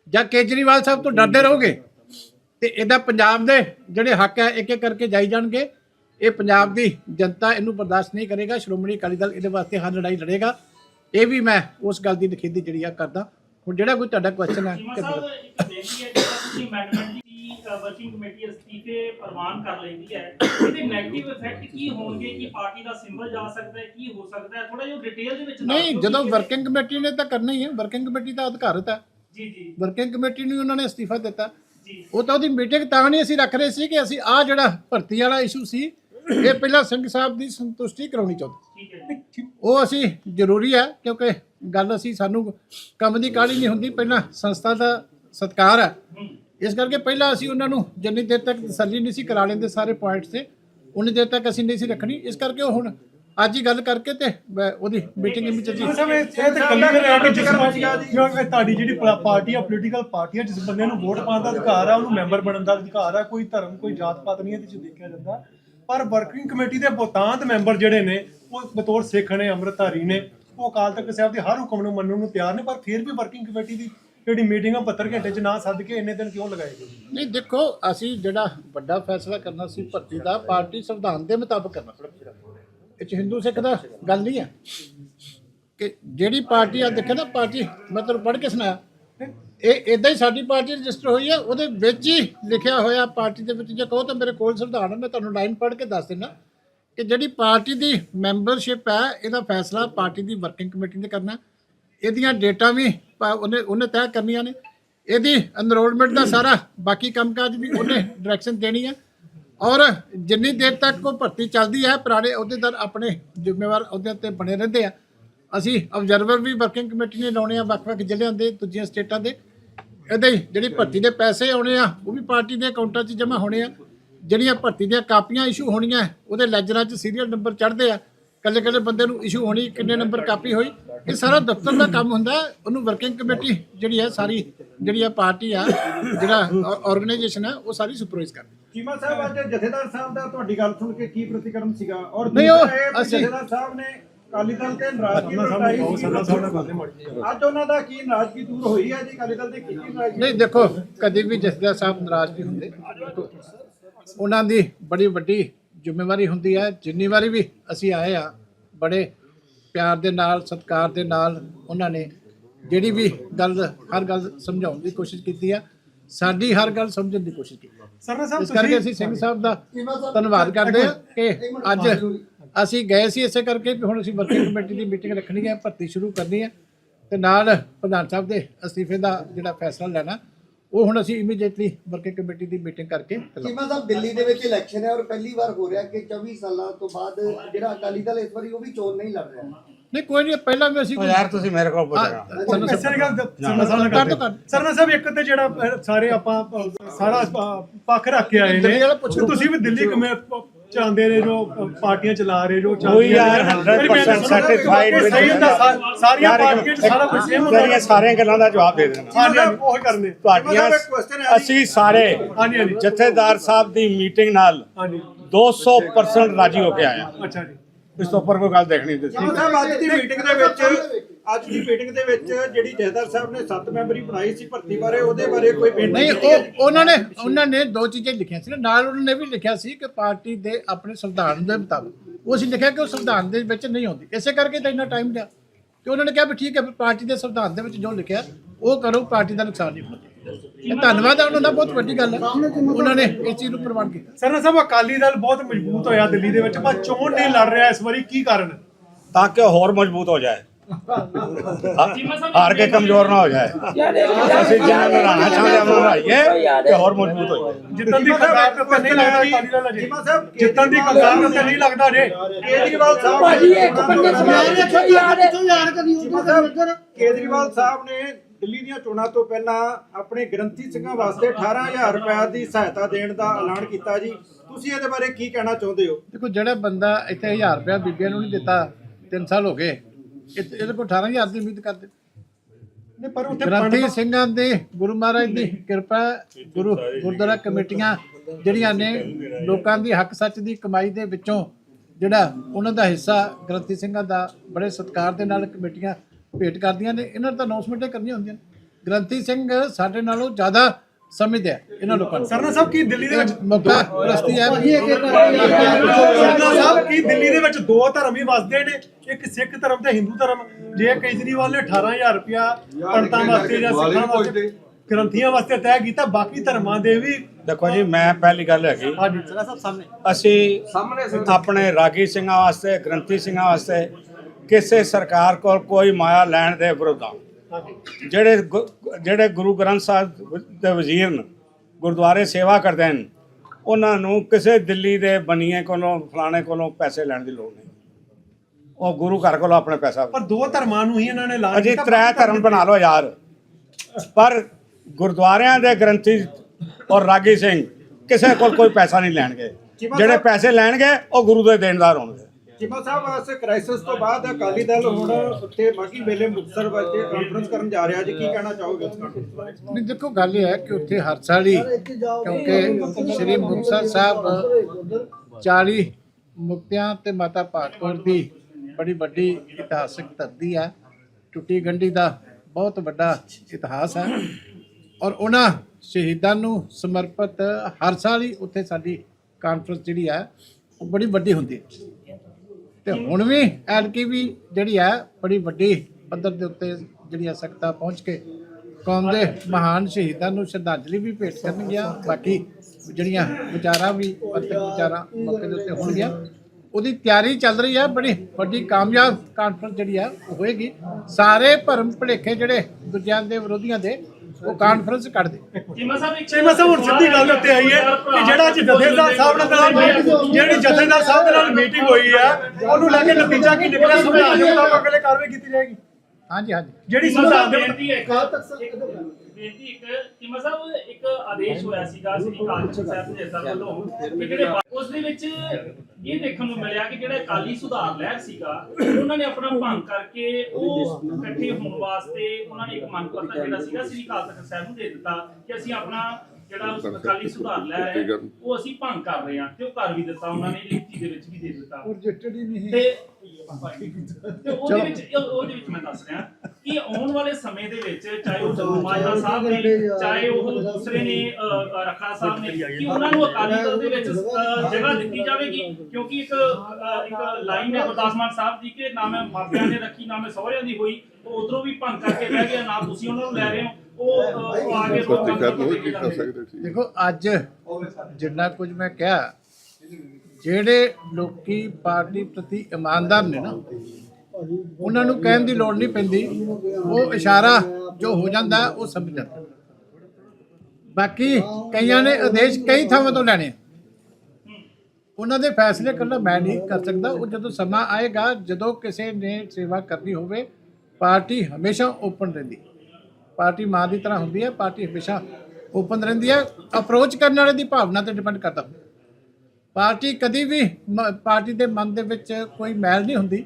ਜਾਂ ਕੇਜਰੀਵਾਲ ਸਾਹਿਬ ਤੋਂ ਡਰਦੇ ਰਹੋਗੇ ਤੇ ਇਹਦਾ ਪੰਜਾਬ ਦੇ ਜਿਹੜੇ ਹੱਕ ਹੈ ਇੱਕ ਇੱਕ ਕਰਕੇ ਜਾਈ ਜਾਣਗੇ। ਇਹ ਪੰਜਾਬ ਦੀ ਜਨਤਾ ਇਹਨੂੰ ਬਰਦਾਸ਼ਤ ਨਹੀਂ ਕਰੇਗਾ। ਸ਼੍ਰੋਮਣੀ ਅਕਾਲੀ ਦਲ ਇਹਦੇ ਵਾਸਤੇ ਹਰ ਲੜਾਈ ਲੜੇਗਾ। ਇਹ ਵੀ ਮੈਂ ਉਸ ਗੱਲ ਦੀ ਨਿਖੇਧੀ ਜਿਹੜੀ ਆ ਕਰਦਾ। ਹੁਣ ਜਿਹੜਾ ਕੋਈ ਤੁਹਾਡਾ ਕੁਐਸਚਨ ਹੈ ਤੁਸੀਂ ਅਮੈਂਡਮੈਂਟ ਦੀ ਵਰਕਿੰਗ ਕਮੇਟੀ ਅਸਤੀਫੇ ਪ੍ਰਵਾਨ ਕਰ ਲੈਂਦੀ ਹੈ। ਇਹਦੇ ਨੈਗੇਟਿਵ ਇਫੈਕਟ ਕੀ ਹੋਣਗੇ? ਕਿ ਪਾਰਟੀ ਦਾ ਸਿੰਬਲ ਜਾ ਸਕਦਾ ਹੈ? ਕੀ ਹੋ ਸਕਦਾ ਹੈ? ਥੋੜਾ ਜਿਹਾ ਡਿਟੇਲ ਦੇ ਵਿੱਚ ਨਹੀਂ ਜਦੋਂ ਵਰਕਿੰਗ ਕਮੇਟੀ ਨੇ ਤਾਂ ਕਰਨਾ ਹੀ ਹੈ। ਵਰਕਿੰਗ ਕਮੇਟੀ ਦਾ ਅਧਿਕਾਰਤ ਹੈ। ਜੀ ਜੀ। ਵਰਕਿੰਗ ਕਮੇਟੀ ਨੂੰ ਉਹਨਾਂ ਨੇ ਅਸਤੀਫਾ ਦਿੱਤਾ। ਉਹ ਤਾਂ ਉਹਦੀ ਮੀਟਿੰਗ ਤਾਂ ਨਹੀਂ ਅਸੀਂ ਰੱਖ ਰਹੇ ਸੀ ਕਿ ਅਸੀਂ ਆ ਜਿਹੜਾ ਭਰਤੀ ਵਾਲਾ ਇਸ਼ੂ ਸੀ ਇਹ ਪਹਿਲਾਂ ਸਿੰਘ ਸਾਹਿਬ ਦੀ ਸੰਤੁਸ਼ਟੀ ਕਰਾਉਣੀ ਚਾਹੁੰਦੇ ਠੀਕ ਹੈ ਜੀ। ਉਹ ਅਸੀਂ ਜ਼ਰੂਰੀ ਹੈ ਕਿਉਂਕਿ ਗੱਲ ਅਸੀਂ ਸਾਨੂੰ ਕੰਮ ਦੀ ਕਾਹਲੀ ਨਹੀਂ ਹੁੰਦੀ। ਪਹਿਲਾਂ ਸੰਸਥਾ ਦਾ ਸਤਿਕਾਰ ਹੂੰ। ਇਸ ਕਰਕੇ ਪਹਿਲਾਂ ਅਸੀਂ ਉਹਨਾਂ ਨੂੰ ਜਿੰਨੀ ਦੇਰ ਤੱਕ ਤਸੱਲੀ ਨਹੀਂ ਸੀ ਕਰਾ ਲੈਂਦੇ ਸਾਰੇ ਪੁਆਇੰਟਸ ਤੇ, ਉਨੀ ਦੇਰ ਤੱਕ ਅਸੀਂ ਨਹੀਂ ਸੀ ਰੱਖਣੀ। ਇਸ ਕਰਕੇ ਉਹ ਹੁਣ ਅੱਜ ਹੀ ਗੱਲ ਕਰਕੇ ਤੇ ਮੈਂ ਉਹਦੀ ਮੀਟਿੰਗ ਇਮੀਡੀਏਟਲੀ ਸਭ ਇਹ ਇਹ ਤੇ ਕੱਲੀ ਰਿਹਾ ਕਿ ਤੁਹਾਡੀ ਜਿਹੜੀ ਪਾਰਟੀ ਆ ਪੋਲੀਟੀਕਲ ਪਾਰਟੀ ਆ, ਜਿਸ ਬੰਦੇ ਨੂੰ ਵੋਟ ਪਾਉਣ ਦਾ ਅਧਿਕਾਰ ਆ, ਉਹਨੂੰ ਮੈਂਬਰ ਬਣਨ ਦਾ ਅਧਿਕਾਰ ਆ, ਕੋਈ ਧਰਮ, ਕੋਈ ਜਾਤ ਪਾਤ ਨਹੀਂ ਇਹਦੇ ਵਿੱਚ ਦੇਖਿਆ ਜਾਂਦਾ। ਪਰ ਵਰਕਿੰਗ ਕਮੇਟੀ ਦੇ ਬਹੁਤਾਂਤ ਮੈਂਬਰ ਜਿਹੜੇ ਨੇ, ਉਹ ਬਤੌਰ ਸਿੱਖ ਨੇ, ਅੰਮ੍ਰਿਤਧਾਰੀ ਨੇ, ਉਹ ਅਕਾਲ ਤਖਤ ਸਾਹਿਬ ਦੇ ਹਰ ਹੁਕਮ ਨੂੰ ਮੰਨਣ ਨੂੰ ਤਿਆਰ ਨੇ, ਪਰ ਫਿਰ ਵੀ ਵਰਕਿੰਗ ਕਮੇਟੀ ਦੀ ਜਿਹੜੀ ਮੀਟਿੰਗ ਆ 72 ਘੰਟੇ ਚ ਨਾ ਸੱਦ ਕੇ ਇੰਨੇ ਦਿਨ ਕਿਉਂ ਲਗਾਏ ਗਏ? ਨਹੀਂ, ਦੇਖੋ, ਅਸੀਂ ਜਿਹੜਾ ਵੱਡਾ ਫੈਸਲਾ ਕਰਨਾ ਸੀ ਭਰਤੀ ਦਾ, ਪਾਰਟੀ ਸੰਵਿਧਾਨ ਦੇ ਮੁਤਾਬਕ ਕਰਨਾ। ਇਹ 'ਚ ਹਿੰਦੂ ਸਿੱਖ ਦਾ ਗੱਲ ਨਹੀਂ ਹੈ ਕਿ ਜਿਹੜੀ ਪਾਰਟੀ ਆ ਦੇਖਿਆ ਨਾ, ਪਾਰਟੀ ਮੈਂ ਤੁਹਾਨੂੰ ਪੜ੍ਹ ਕੇ ਸੁਣਾਇਆ। ਇਹ ਇਦਾਂ ਹੀ ਸਾਡੀ ਪਾਰਟੀ ਰਜਿਸਟਰ ਹੋਈ ਹੈ ਉਹਦੇ ਵਿੱਚ ਹੀ ਲਿਖਿਆ ਹੋਇਆ ਪਾਰਟੀ ਦੇ ਵਿੱਚ ਜੇ ਕਹੋ ਤਾਂ ਮੇਰੇ ਕੋਲ ਸੰਵਿਧਾਨ ਹੈ ਮੈਂ ਤੁਹਾਨੂੰ ਲਾਈਨ ਪੜ੍ਹ ਕੇ ਦੱਸ ਦਿੰਦਾ ਕਿ ਜਿਹੜੀ ਪਾਰਟੀ ਦੀ ਮੈਂਬਰਸ਼ਿਪ ਹੈ, ਇਹਦਾ ਫੈਸਲਾ ਪਾਰਟੀ ਦੀ ਵਰਕਿੰਗ ਕਮੇਟੀ ਨੇ ਕਰਨਾ। ਇਹਦੀਆਂ ਡੇਟਾ ਵੀ ਉਹਨੇ ਉਹਨੇ ਤੈਅ ਕਰਨੀਆਂ ਨੇ। ਇਹਦੀ ਐਨਰੋਲਮੈਂਟ ਦਾ ਸਾਰਾ ਬਾਕੀ ਕੰਮਕਾਜ ਵੀ ਉਹਨੇ ਡਾਇਰੈਕਸ਼ਨ ਦੇਣੀ ਹੈ। ਔਰ ਜਿੰਨੀ ਦੇਰ ਤੱਕ ਉਹ ਭਰਤੀ ਚੱਲਦੀ ਹੈ, ਪੁਰਾਣੇ ਅਹੁਦੇਦਾਰ ਆਪਣੇ ਜ਼ਿੰਮੇਵਾਰ ਅਹੁਦਿਆਂ ਤੇ ਬਣੇ ਰਹਿੰਦੇ ਆ। ਅਸੀਂ ਆਬਜ਼ਰਵਰ ਵੀ ਵਰਕਿੰਗ ਕਮੇਟੀ ਨੇ ਲਾਉਣੇ ਆ ਵੱਖ-ਵੱਖ ਜ਼ਿਲ੍ਹਿਆਂ ਦੇ, ਦੂਜੀਆਂ ਸਟੇਟਾਂ ਦੇ। ਇਹਦੇ ਜਿਹੜੀ ਭਰਤੀ ਦੇ ਪੈਸੇ ਆਉਣੇ ਆ, ਉਹ ਵੀ ਪਾਰਟੀ ਦੇ ਅਕਾਊਂਟਾਂ 'ਚ ਜਮ੍ਹਾਂ ਹੋਣੇ ਆ। ਜਿਹੜੀਆਂ ਭਰਤੀ ਦੀਆਂ ਕਾਪੀਆਂ ਇਸ਼ੂ ਹੋਣੀਆਂ, ਉਹਦੇ ਲੈਜਰਾਂ 'ਚ ਸੀਰੀਅਲ ਨੰਬਰ ਚੜ੍ਹਦੇ ਆ। ਕੱਲੇ ਕੱਲੇ ਬੰਦੇ ਨੂੰ ਇਸ਼ੂ ਹੋਣੀ ਕਿੰਨੇ ਨੰਬਰ ਕਾਪੀ ਹੋਈ ਇਹ ਸਾਰਾ ਦਫ਼ਤਰ ਦਾ ਕੰਮ ਹੁੰਦਾ। ਉਹਨੂੰ ਵਰਕਿੰਗ ਕਮੇਟੀ ਜਿਹੜੀ ਹੈ ਸਾਰੀ ਜਿਹੜੀ ਆ ਪਾਰਟੀ ਆ ਜਿਹੜਾ ਆਰਗੇਨਾਈਜੇਸ਼ਨ ਹੈ ਉਹ ਸਾਰੀ ਸੁਪਰਵਾਈਜ਼ ਕਰਦੀ ਚੀਮਾ ਸਾਹਿਬ ਅੱਜ ਜਥੇਦਾਰ ਸਾਹਿਬ ਦਾ ਤੁਹਾਡੀ ਗੱਲ ਸੁਣ ਕੇ ਕੀ ਪ੍ਰਤੀਕਰਮ ਸੀਗਾ? ਔਰ ਨਹੀਂ, ਉਹ ਦੂਸਰਾ ਜਥੇਦਾਰ ਸਾਹਿਬ ਨੇ ਅਕਾਲੀ ਦਲ ਤੇ ਨਾਰਾਜ਼ਗੀ ਮਾੜੀ ਅੱਜ ਉਹਨਾਂ ਦਾ ਕੀ ਨਾਰਾਜ਼ਗੀ ਦੂਰ ਹੋਈ ਹੈ ਜੀ? ਅਕਾਲੀ ਦਲ ਦੇ ਕੀ ਨਾਰਾਜ਼ਗੀ? ਨਹੀਂ ਦੇਖੋ ਕਦੇ ਵੀ ਜਸਦਾ ਸਾਹਿਬ ਨਾਰਾਜ਼ ਨਹੀਂ ਹੁੰਦੇ। ਉਹਨਾਂ ਦੀ ਬੜੀ ਵੱਡੀ ਜ਼ਿੰਮੇਵਾਰੀ ਹੁੰਦੀ ਹੈ। ਜਿੰਨੀ ਵਾਰੀ ਵੀ ਅਸੀਂ ਆਏ ਆ ਬੜੇ ਪਿਆਰ ਦੇ ਨਾਲ ਸਤਿਕਾਰ ਦੇ ਨਾਲ ਉਹਨਾਂ ਨੇ ਜਿਹੜੀ ਵੀ ਗੱਲ ਹਰ ਗੱਲ ਸਮਝਾਉਣ ਦੀ ਕੋਸ਼ਿਸ਼ ਕੀਤੀ ਆ। ਸਾਡੀ ਹਰ ਗੱਲ ਸਮਝਣ ਦੀ ਕੋਸ਼ਿਸ਼ ਕੀਤੀ ਸਰਨਾ ਸਾਹਿਬ ਇਸ ਕਰਕੇ ਅਸੀਂ ਸਿੰਘ ਸਾਹਿਬ ਦਾ ਧੰਨਵਾਦ ਕਰਦੇ ਹਾਂ ਕਿ ਅੱਜ ਅਸੀਂ ਗਏ ਸੀ ਇਸੇ ਕਰਕੇ ਵੀ ਹੁਣ ਅਸੀਂ ਵਰਕਿੰਗ ਕਮੇਟੀ ਦੀ ਮੀਟਿੰਗ ਰੱਖਣੀ ਹੈ ਭਰਤੀ ਸ਼ੁਰੂ ਕਰਨੀ ਹੈ। ਤੇ ਨਾਲ ਪ੍ਰਧਾਨ ਸਾਹਿਬ ਦੇ ਅਸਤੀਫੇ ਦਾ ਜਿਹੜਾ ਫੈਸਲਾ ਲੈਣਾ ਉਹ ਹੁਣ ਅਸੀਂ ਇਮੀਡੀਏਟਲੀ ਵਰਕਿੰਗ ਕਮੇਟੀ ਦੀ ਮੀਟਿੰਗ ਕਰਕੇ। ਚੀਮਾ ਸਾਹਿਬ ਦਿੱਲੀ ਦੇ ਵਿੱਚ ਇਲੈਕਸ਼ਨ ਹੈ ਔਰ ਪਹਿਲੀ ਵਾਰ ਹੋ ਰਿਹਾ ਕਿ 24 ਸਾਲਾਂ ਤੋਂ ਬਾਅਦ ਜਿਹੜਾ ਅਕਾਲੀ ਦਲ ਇਸ ਵਾਰੀ ਉਹ ਵੀ ਚੋਣ ਨਹੀਂ ਲੜ ਰਿਹਾ ਨਹੀਂ ਕੋਈ ਨਹੀਂ ਪਹਿਲਾਂ ਵੀ ਅਸੀਂ ਯਾਰ ਤੁਸੀਂ ਮੇਰੇ ਕੋਲ ਪੁੱਛ ਰਹੇ ਹੋ ਹਾਂ, ਸਾਨੂੰ ਇਸੇ ਗੱਲ ਸਰਨਾ ਸਾਹਿਬ ਇੱਕ ਤੇ ਜਿਹੜਾ ਸਾਰੇ ਆਪਾਂ ਸਾਰਾ ਪੱਖ ਰੱਖ ਕੇ ਆਏ ਨੇ। ਤੁਸੀਂ ਵੀ ਦਿੱਲੀ ਚਾਹੁੰਦੇ ਰਹੇ ਜੋ ਪਾਰਟੀਆਂ ਚਲਾ ਰਹੇ ਜੋ are ਨੇ। 100% satisfied with ਸਹੀ ਹੁੰਦਾ, ਸਾ- ਸਾਰੀਆਂ ਯਾਰ, ਪਾਰਟੀਆਂ 'ਚ ਸਾਰਾ ਕੁਝ ਸੇਮ ਹੁੰਦਾ। ਤੇਰੀਆਂ ਸਾਰੀਆਂ ਗੱਲਾਂ ਦਾ ਜਵਾਬ ਦੇ ਦੇਣਾ। ਹਾਂਜੀ ਹਾਂਜੀ ਉਹ ਕਰਨੇ। ਤੁਹਾਡੀਆਂ। ਅਸੀਂ ਸਾਰੇ ਹਾਂਜੀ ਹਾਂਜੀ। ਜਥੇਦਾਰ ਸਾਹਿਬ ਦੀ ਮੀਟਿੰਗ ਨਾਲ ਹਾਂਜੀ। 200% ਰਾਜੀ ਹੋ ਕੇ ਹਾਂ। ਅੱਛਾ ਜੀ। ਇਸ ਤੋਂ ਉੱਪਰ ਕੋਈ ਗੱਲ ਦੇਖਣੀ ਨਹੀਂ ਚੀਮਾ ਸਾਹਿਬ ਅੱਜ ਦੀ ਮੀਟਿੰਗ ਦੇ ਵਿੱਚ ਅੱਜ ਦੀ ਮੀਟਿੰਗ ਦੇ ਵਿੱਚ ਜਿਹੜੀ ਜਥੇਦਾਰ ਸਾਹਿਬ ਨੇ 7 ਮੈਂਬਰੀ ਬਣਾਈ ਸੀ ਭਰਤੀ ਬਾਰੇ ਉਹਦੇ ਬਾਰੇ ਕੋਈ ਬੇਨਤੀ ਨਹੀਂ? ਉਹ ਉਹਨਾਂ ਨੇ ਉਹਨਾਂ ਨੇ ਦੋ ਚੀਜ਼ਾਂ ਲਿਖੀਆਂ ਸੀ ਨਾਲ ਉਹਨਾਂ ਨੇ ਵੀ ਲਿਖਿਆ ਸੀ ਕਿ ਪਾਰਟੀ ਦੇ ਆਪਣੇ ਸੰਵਿਧਾਨ ਦੇ ਮੁਤਾਬਕ। ਉਹ ਅਸੀਂ ਲਿਖਿਆ ਕਿ ਉਹ ਸੰਵਿਧਾਨ ਦੇ ਵਿੱਚ ਨਹੀਂ ਆਉਂਦੀ। ਇਸੇ ਕਰਕੇ ਤਾਂ ਇੰਨਾ ਟਾਈਮ ਲਿਆ। ਤੇ ਉਹਨਾਂ ਨੇ ਕਿਹਾ ਵੀ ਠੀਕ ਹੈ ਪਾਰਟੀ ਦੇ ਸੰਵਿਧਾਨ ਦੇ ਵਿੱਚ ਜੋ ਲਿਖਿਆ ਉਹ ਕਰੋ ਪਾਰਟੀ ਦਾ ਨੁਕਸਾਨ ਨਹੀਂ ਹੋਣਾ। ਧੰਨਵਾਦ ਹੈ ਉਹਨਾਂ ਦਾ ਬਹੁਤ ਵੱਡੀ ਗੱਲ ਹੈ ਉਹਨਾਂ ਨੇ ਇਸ ਚੀਜ਼ ਨੂੰ ਪ੍ਰਵਾਨ ਕੀਤਾ। ਸਰਨਾ ਸਾਹਿਬ ਅਕਾਲੀ ਦਲ ਬਹੁਤ ਮਜ਼ਬੂਤ ਹੋਇਆ ਦਿੱਲੀ ਦੇ ਵਿੱਚ। ਪਰ ਚੋਣ ਨਹੀਂ ਲੜ ਰਿਹਾ ਇਸ ਵਾਰੀ ਕੀ ਕਾਰਨ? ਤਾਂ ਕਿ ਹੋਰ ਮਜ਼ਬੂਤ ਹੋ ਜਾਏ। ਹਾਰ ਕੇ ਕਮਜ਼ੋਰ ਨਾ ਹੋ ਜਾਏ। ਅਸੀਂ ਜਿਹਨਾਂ ਨੂੰ ਹਰਾਉਣਾ ਚਾਹੁੰਦੇ ਹਾਂ ਹਰਾਈਏ ਤੇ ਹੋਰ ਮਜ਼ਬੂਤ ਹੋ ਜਾਏ। ਜਿੱਤਣ ਦੀ ਕਗਾਰ ਤੇ ਨਹੀਂ ਲੱਗਦਾ। ਸਾਹਿਬ ਜਿੱਤਣ ਦੀ ਕਗਾਰ ਤੇ ਨਹੀਂ ਲੱਗਦਾ ਜੇ। ਕੇਜਰੀਵਾਲ ਸਾਹਿਬ ਭਾਜੀ ਇੱਕ ਬੰਦੇ ਸਮਾਨ ਰੱਖੋ ਯਾਰ ਚੀਮਾ ਸਾਹਿਬ ਕੇਜਰੀਵਾਲ ਸਾਹਿਬ ਨੇ ਦਿੱਲੀ ਦੀਆਂ ਚੋਣਾਂ ਤੋਂ ਪਹਿਲਾਂ ਆਪਣੇ ਗ੍ਰੰਥੀ ਸਿੰਘਾਂ ਵਾਸਤੇ 18000 ਰੁਪਏ ਦੀ ਸਹਾਇਤਾ ਦੇਣ ਦਾ ਐਲਾਨ ਕੀਤਾ ਜੀ। ਤੁਸੀਂ ਇਹਦੇ ਬਾਰੇ ਕੀ ਕਹਿਣਾ ਚਾਹੁੰਦੇ ਹੋ? ਦੇਖੋ ਜਿਹੜਾ ਬੰਦਾ ਇੱਥੇ 1000 ਰੁਪਇਆ ਬੀਬੀਆਂ ਨੂੰ ਨਹੀਂ ਦਿੱਤਾ 3 ਸਾਲ ਹੋ ਗਏ ਇਹ- ਇਹਦੇ ਕੋਲ 18000 ਦੀ ਉਮੀਦ ਕਰਦੇ। ਨਹੀਂ ਪਰ ਉੱਥੇ ਗ੍ਰੰਥੀ ਸਿੰਘਾਂ ਦੇ ਗੁਰੂ ਮਹਾਰਾਜ ਦੀ ਕਿਰਪਾ ਗੁਰੂ ਗੁਰਦੁਆਰਾ ਕਮੇਟੀਆਂ ਜਿਹੜੀਆਂ ਨੇ ਲੋਕਾਂ ਦੀ ਹੱਕ ਸੱਚ ਦੀ ਕਮਾਈ ਦੇ ਵਿੱਚੋਂ ਜਿਹੜਾ ਉਹਨਾਂ ਦਾ ਹਿੱਸਾ ਗ੍ਰੰਥੀ ਸਿੰਘਾਂ ਦਾ ਬੜੇ ਸਤਿਕਾਰ ਦੇ ਨਾਲ ਕਮੇਟੀਆਂ ਭੇਟ ਕਰਦੀਆਂ ਨੇ ਇਹਨਾਂ ਤਾਂ ਅਨਾਉਂਸਮੈਂਟਾਂ ਕਰਨੀਆਂ ਹੁੰਦੀਆਂ ਨੇ। ਗ੍ਰੰਥੀ ਸਿੰਘ ਸਾਡੇ ਨਾਲੋਂ ਜ਼ਿਆਦਾ ਸਮਝਦੇ ਆ ਇਹਨਾਂ ਲੋਕਾਂ ਨੂੰ। ਸਰਨਾ ਸਾਹਿਬ ਕੀ ਦਿੱਲੀ ਦੇ ਵਿੱਚ ਮੌਕਾ ਪ੍ਰਸਤੀ ਹੈ। ਸਰਨਾ ਸਾਹਿਬ ਕੀ ਦਿੱਲੀ ਦੇ ਵਿੱਚ ਦੋ ਧਰਮ ਹੀ ਵਸਦੇ ਨੇ? ਇੱਕ ਸਿੱਖ ਧਰਮ ਤੇ ਹਿੰਦੂ ਧਰਮ। ਜੇ ਕੇਜਰੀਵਾਲ ਨੇ 18000 ਰੁਪਇਆ ਪੰਡਤਾਂ ਵਾਸਤੇ ਜਾਂ ਸਿੱਖਾਂ ਵਾਸਤੇ ਗ੍ਰੰਥੀਆਂ ਵਾਸਤੇ ਤੈਅ ਕੀਤਾ ਬਾਕੀ ਧਰਮਾਂ ਦੇ ਵੀ ਦੇਖੋ ਜੀ ਮੈਂ ਪਹਿਲੀ ਗੱਲ ਹੈਗੀ। ਹਾਂਜੀ ਸਰਨਾ ਸਾਹਿਬ ਸਾਹਮਣੇ। ਅਸੀਂ ਆਪਣੇ ਰਾਗੀ ਸਿੰਘਾਂ ਵਾਸਤੇ ਗ੍ਰੰਥੀ ਸਿੰਘਾਂ ਵਾਸਤੇ ਕਿਸੇ ਸਰਕਾਰ ਕੋਲ ਕੋਈ ਮਾਇਆ ਲੈਣ ਦੇ ਵਿਰੋਧ ਹਾਂਜੀ। ਜਿਹੜੇ ਜਿਹੜੇ ਗੁਰੂ ਗ੍ਰੰਥ ਸਾਹਿਬ ਦੇ ਵਜ਼ੀਰ ਨੇ ਗੁਰਦੁਆਰੇ ਸੇਵਾ ਕਰਦੇ ਨੇ ਉਹਨਾਂ ਨੂੰ ਕਿਸੇ ਦਿੱਲੀ ਦੇ ਬਨੀਏ ਕੋਲੋਂ ਫਲਾਣੇ ਕੋਲੋਂ ਪੈਸੇ ਲੈਣ ਦੀ ਲੋੜ ਨਹੀਂ। ਉਹ ਗੁਰੂ ਘਰ ਕੋਲੋਂ ਆਪਣੇ ਪੈਸਾ ਪਰ ਦੋ ਧਰਮਾਂ ਨੂੰ ਹੀ ਇਹਨਾਂ ਨੇ ਲਾ ਅਜੇ ਤ੍ਰੈ ਧਰਮ ਬਣਾ ਲਓ ਯਾਰ। ਪਰ ਗੁਰਦੁਆਰਿਆਂ ਦੇ ਗ੍ਰੰਥੀ ਔਰ ਰਾਗੀ ਸਿੰਘ ਕਿਸੇ ਕੋਲ ਕੋਈ ਪੈਸਾ ਨਹੀਂ ਲੈਣਗੇ। ਜਿਹੜੇ ਪੈਸੇ ਲੈਣਗੇ ਉਹ ਗੁਰੂ ਦੇ ਦੇਣਦਾਰ ਹੋਣਗੇ। ਚੀਮਾ ਸਾਹਿਬ ਇਸ ਕ੍ਰਾਈਸਿਸ ਤੋਂ ਬਾਅਦ ਅਕਾਲੀ ਦਲ ਹੁਣ ਉੱਥੇ ਮਾਗੀ ਮੇਲੇ ਮੁਕਤਸਰ ਵਿੱਚ ਕਾਨਫਰੰਸ ਕਰਨ ਜਾ ਰਿਹਾ ਜੀ, ਕੀ ਕਹਿਣਾ ਚਾਹੋਗੇ ਇਸ ਬਾਰੇ? ਨਹੀਂ, ਦੇਖੋ, ਗੱਲ ਇਹ ਹੈ ਕਿ ਉੱਥੇ ਹਰ ਸਾਲ ਹੀ ਕਿਉਂਕਿ ਸ੍ਰੀ ਮੁਕਤਸਰ ਸਾਹਿਬ 40 ਮੁਕਤਿਆਂ ਤੇ ਮਾਤਾ ਭਾਗਵਤ ਦੀ ਬੜੀ ਵੱਡੀ ਇਤਿਹਾਸਕ ਧਰਤੀ ਹੈ, ਟੁੱਟੀ ਗੰਢੀ ਦਾ ਬਹੁਤ ਵੱਡਾ ਇਤਿਹਾਸ ਹੈ ਔਰ ਉਹਨਾਂ ਸ਼ਹੀਦਾਂ ਨੂੰ ਸਮਰਪਿਤ ਹਰ ਸਾਲ ਹੀ ਉੱਥੇ ਸਾਡੀ ਕਾਨਫਰੰਸ ਜਿਹੜੀ ਹੈ, ਉਹ ਬੜੀ ਵੱਡੀ ਹੁੰਦੀ ਹੈ। ਤੇ ਹੁਣ ਵੀ ਐਲਕੀ ਵੀ ਜਿਹੜੀ ਹੈ ਬੜੀ ਵੱਡੀ ਪੱਧਰ ਦੇ ਉੱਤੇ ਜਿਹੜੀਆਂ ਸਖਤਾ ਪਹੁੰਚ ਕੇ ਕੌਮ ਦੇ ਮਹਾਨ ਸ਼ਹੀਦਾਂ ਨੂੰ ਸ਼ਰਧਾਂਜਲੀ ਵੀ ਭੇਟ ਕਰਨਗੀਆਂ ਬਾਕੀ ਜਿਹੜੀਆਂ ਵਿਚਾਰਾਂ ਵੀ ਪੱਤਰ ਵਿਚਾਰਾਂ ਮੌਕੇ ਦੇ ਉੱਤੇ ਹੋਣਗੀਆਂ ਉਹਦੀ ਤਿਆਰੀ ਚੱਲ ਰਹੀ ਹੈ ਬੜੀ ਵੱਡੀ ਕਾਮਯਾਬ ਕਾਨਫਰੰਸ ਜਿਹੜੀ ਆ ਹੋਏਗੀ। ਸਾਰੇ ਭਰਮ ਭੁਲੇਖੇ ਜਿਹੜੇ ਦੂਜਿਆਂ ਦੇ ਵਿਰੋਧੀਆਂ ਦੇ ਉਹ ਕਾਨਫਰੰਸ ਕੱਢ ਦੇ ਚੀਮਾ ਸਾਹਿਬ ਇੱਕ ਚੀਮਾ ਸਾਹਿਬ ਹੁਣ ਸਿੱਧੀ ਗੱਲ ਉੱਤੇ ਆਈ ਹੈ ਕਿ ਜਿਹੜਾ ਅੱਜ ਜਥੇਦਾਰ ਸਾਹਿਬ ਨਾਲ ਜਿਹੜੀ ਜਥੇਦਾਰ ਸਾਹਿਬ ਦੇ ਨਾਲ ਮੀਟਿੰਗ ਹੋਈ ਹੈ ਉਹਨੂੰ ਲੈ ਕੇ ਨਤੀਜਾ ਕੀ ਨਿਕਲਿਆ? ਸੰਵਿਧਾਨ ਦੇ ਮੁਤਾਬਕ ਅਗਲੇ ਕਾਰਵਾਈ ਕੀਤੀ ਜਾਏਗੀ। ਹਾਂਜੀ ਹਾਂਜੀ। ਜਿਹੜੀ ਚੀਮਾ ਸੰਵਿਧਾਨ ਸਾਹਿਬ ਦੇ ਬੇਨਤੀ ਹੈ ਇੱਕ ਬੇਨਤੀ ਇੱਕ ਚੀਮਾ ਸਾਹਿਬ ਇੱਕ ਆਦੇਸ਼ ਹੋਇਆ ਸੀਗਾ ਸ੍ਰੀ ਤਖਤ ਸਾਹਿਬ ਦੇ ਸਰ ਵੱਲੋਂ ਕਿ ਜਿਹੜੇ ਉਸ ਦੇ ਵਿੱਚ ਇਹ ਦੇਖਣ ਨੂੰ ਮਿਲਿਆ ਕਿ ਜਿਹੜਾ ਅਕਾਲੀ ਸੁਧਾਰ ਲਹਿਰ ਸੀਗਾ ਉਹਨਾਂ ਨੇ ਆਪਣਾ ਭੰਗ ਕਰਕੇ ਉਹ ਇਕੱਠੇ ਹੋਣ ਵਾਸਤੇ ਉਹਨਾਂ ਨੇ ਇੱਕ ਮੰਗ ਪੱਤਰ ਜਿਹੜਾ ਸੀਗਾ ਸ੍ਰੀ ਅਕਾਲ ਤਖਤ ਸਾਹਿਬ ਨੂੰ ਦੇ ਦਿੱਤਾ ਕਿ ਅਸੀਂ ਆਪਣਾ ਜਿਹੜਾ ਅਕਾਲੀ ਸੁਧਾਰ ਲਹਿਰ ਹੈ ਉਹ ਅਸੀਂ ਭੰਗ ਕਰ ਰਹੇ ਹਾਂ ਤੇ ਉਹ ਕਰ ਵੀ ਦਿੱਤਾ ਉਹਨਾਂ ਨੇ ਲਿਖਤੀ ਦੇ ਵਿੱਚ ਵੀ ਦੇ ਦਿੱਤਾ। ਰਜਿਸਟਰਡ ਹੀ ਨਹੀਂ ਤੇ ਤੇ ਉਹਦੇ ਵਿੱਚ ਉਹ- ਉਹਦੇ ਵਿੱਚ ਮੈਂ ਦੱਸ ਰਿਹਾ ਕਿ ਆਉਣ ਵਾਲੇ ਸਮੇਂ ਦੇ ਵਿੱਚ ਚਾਹੇ ਉਹ ਜਗੂ ਮਾਜਰਾ ਸਾਹਿਬ ਨੇ ਚਾਹੇ ਉਹ ਦੂਸਰੇ ਨੇ ਅ, ਅ, ਰਖੜਾ ਸਾਹਿਬ ਨੇ ਕਿ ਉਹਨਾਂ ਨੂੰ ਅਕਾਲੀ ਦਲ ਦੇ ਵਿੱਚ ਅ, ਜਗ੍ਹਾ ਦਿੱਤੀ ਜਾਵੇਗੀ ਕਿਉਂਕਿ ਇੱਕ ਅ, ਇੱਕ ਲਾਈਨ ਹੈ ਗੁਰਦਾਸ ਮਾਨ ਸਾਹਿਬ ਦੀ ਕਿ ਨਾ ਮੈਂ ਮਾਪਿਆਂ ਨੇ ਰੱਖੀ ਨਾ ਮੈਂ ਸਹੁਰਿਆਂ ਦੀ ਹੋਈ ਉਹ ਉਧਰੋਂ ਵੀ ਭੰਗ ਕਰਕੇ ਬਹਿ ਗਿਆ ਨਾ ਤੁਸੀਂ ਉਹਨਾਂ ਨੂੰ ਲੈ ਰਹੇ ਹੋ। ਉਹ ਆ ਕੇ ਦੇਖੋ ਅੱਜ ਜਿੰਨਾ ਕੁਝ ਮੈਂ ਕਿਹਾ ਜਿਹੜੇ ਲੋਕੀ ਪਾਰਟੀ ਪ੍ਰਤੀ ਇਮਾਨਦਾਰ ਨੇ ਨਾ, ਉਹਨਾਂ ਨੂੰ ਕਹਿਣ ਦੀ ਲੋੜ ਨਹੀਂ ਪੈਂਦੀ। ਉਹ ਇਸ਼ਾਰਾ ਜੋ ਹੋ ਜਾਂਦਾ, ਉਹ ਸਮਝ ਜਾਂਦਾ। ਬਾਕੀ ਕਈਆਂ ਨੇ ਆਦੇਸ਼ ਕਈ ਥਾਵਾਂ ਤੋਂ ਲੈਣੇ ਉਹਨਾਂ ਦੇ ਫੈਸਲੇ ਕਰਨਾ ਮੈਂ ਨਹੀਂ ਕਰ ਸਕਦਾ। ਉਹ ਜਦੋਂ ਸਮਾਂ ਆਏਗਾ, ਜਦੋਂ ਕਿਸੇ ਨੇ ਸੇਵਾ ਕਰਨੀ ਹੋਵੇ, ਪਾਰਟੀ ਹਮੇਸ਼ਾ ਓਪਨ ਰਹਿੰਦੀ। ਪਾਰਟੀ ਮਾਂ ਦੀ ਤਰ੍ਹਾਂ ਹੁੰਦੀ ਹੈ, ਪਾਰਟੀ ਹਮੇਸ਼ਾ ਓਪਨ ਰਹਿੰਦੀ ਹੈ। ਅਪਰੋਚ ਕਰਨ ਵਾਲੇ ਦੀ ਭਾਵਨਾ ਤੇ ਡਿਪੈਂਡ ਕਰਦਾ ਪਾਰਟੀ ਕਦੀ ਵੀ ਮ- ਪਾਰਟੀ ਦੇ ਮਨ ਦੇ ਵਿੱਚ ਕੋਈ ਮੈਲ ਨਹੀਂ ਹੁੰਦੀ।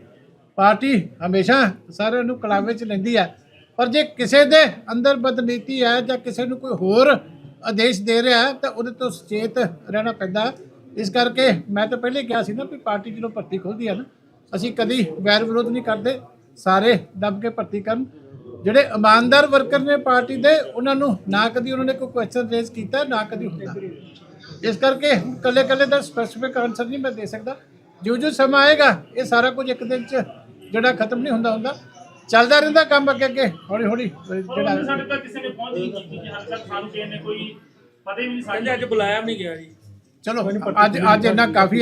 ਪਾਰਟੀ ਹਮੇਸ਼ਾ ਸਾਰਿਆਂ ਨੂੰ ਕਲਾਵੇ 'ਚ ਲੈਂਦੀ ਹੈ। ਪਰ ਜੇ ਕਿਸੇ ਦੇ ਅੰਦਰ ਬਦਨੀਤੀ ਹੈ ਜਾਂ ਕਿਸੇ ਨੂੰ ਕੋਈ ਹੋਰ ਆਦੇਸ਼ ਦੇ ਰਿਹਾ ਤਾਂ ਉਹਦੇ ਤੋਂ ਸੁਚੇਤ ਰਹਿਣਾ ਪੈਂਦਾ ਇਸ ਕਰਕੇ ਮੈਂ ਤਾਂ ਪਹਿਲੇ ਕਿਹਾ ਸੀ ਨਾ ਵੀ ਪਾਰਟੀ ਜਦੋਂ ਭਰਤੀ ਖੁੱਲਦੀ ਹੈ ਨਾ, ਅਸੀਂ ਕਦੀ ਵੈਰ ਵਿਰੋਧ ਨਹੀਂ ਕਰਦੇ। ਸਾਰੇ ਦੱਬ ਕੇ ਭਰਤੀ ਕਰਨ। ਜਿਹੜੇ ਇਮਾਨਦਾਰ ਵਰਕਰ ਨੇ ਪਾਰਟੀ ਦੇ, ਉਹਨਾਂ ਨੂੰ ਨਾ ਕਦੀ ਉਹਨਾਂ ਨੇ ਕੋਈ ਕੁਐਸਚਨ ਰੇਜ਼ ਕੀਤਾ, ਨਾ ਕਦੀ ਹੁੰਦਾ। ਇਸ ਕਰਕੇ ਕੱਲੇ ਕੱਲੇ ਦਾ ਸਪੈਸੀਫਿਕ ਆਨਸਰ ਨਹੀਂ ਮੈਂ ਦੇ ਸਕਦਾ। ਜੋ ਜੋ ਸਮਾਂ ਆਏਗਾ ਇਹ ਸਾਰਾ ਕੁਝ ਇੱਕ ਦਿਨ ਚ ਜਿਹੜਾ ਖਤਮ ਨਹੀਂ ਹੁੰਦਾ ਹੁੰਦਾ ਚੱਲਦਾ ਰਹਿੰਦਾ ਕੰਮ ਅੱਗੇ ਅੱਗੇ ਹੌਲੀ ਹੌਲੀ ਸਾਡੇ ਜਿਹੜਾ ਤੱਕ ਕਿਸੇ ਨੇ ਪਹੁੰਚ ਨਹੀਂ ਕੀਤੀ ਕਿ ਹਾਲੇ ਤੱਕ ਸਾਨੂੰ ਕਿਸੇ ਨੇ ਕੋਈ ਪਤਾ ਹੀ ਨਹੀਂ ਸਾਡੀ ਅੱਜ ਬੁਲਾਇਆ ਵੀ ਨਹੀਂ ਗਿਆ ਜੀ। ਚਲੋ ਅੱਜ ਅੱਜ ਇੰਨਾ ਕਾਫੀ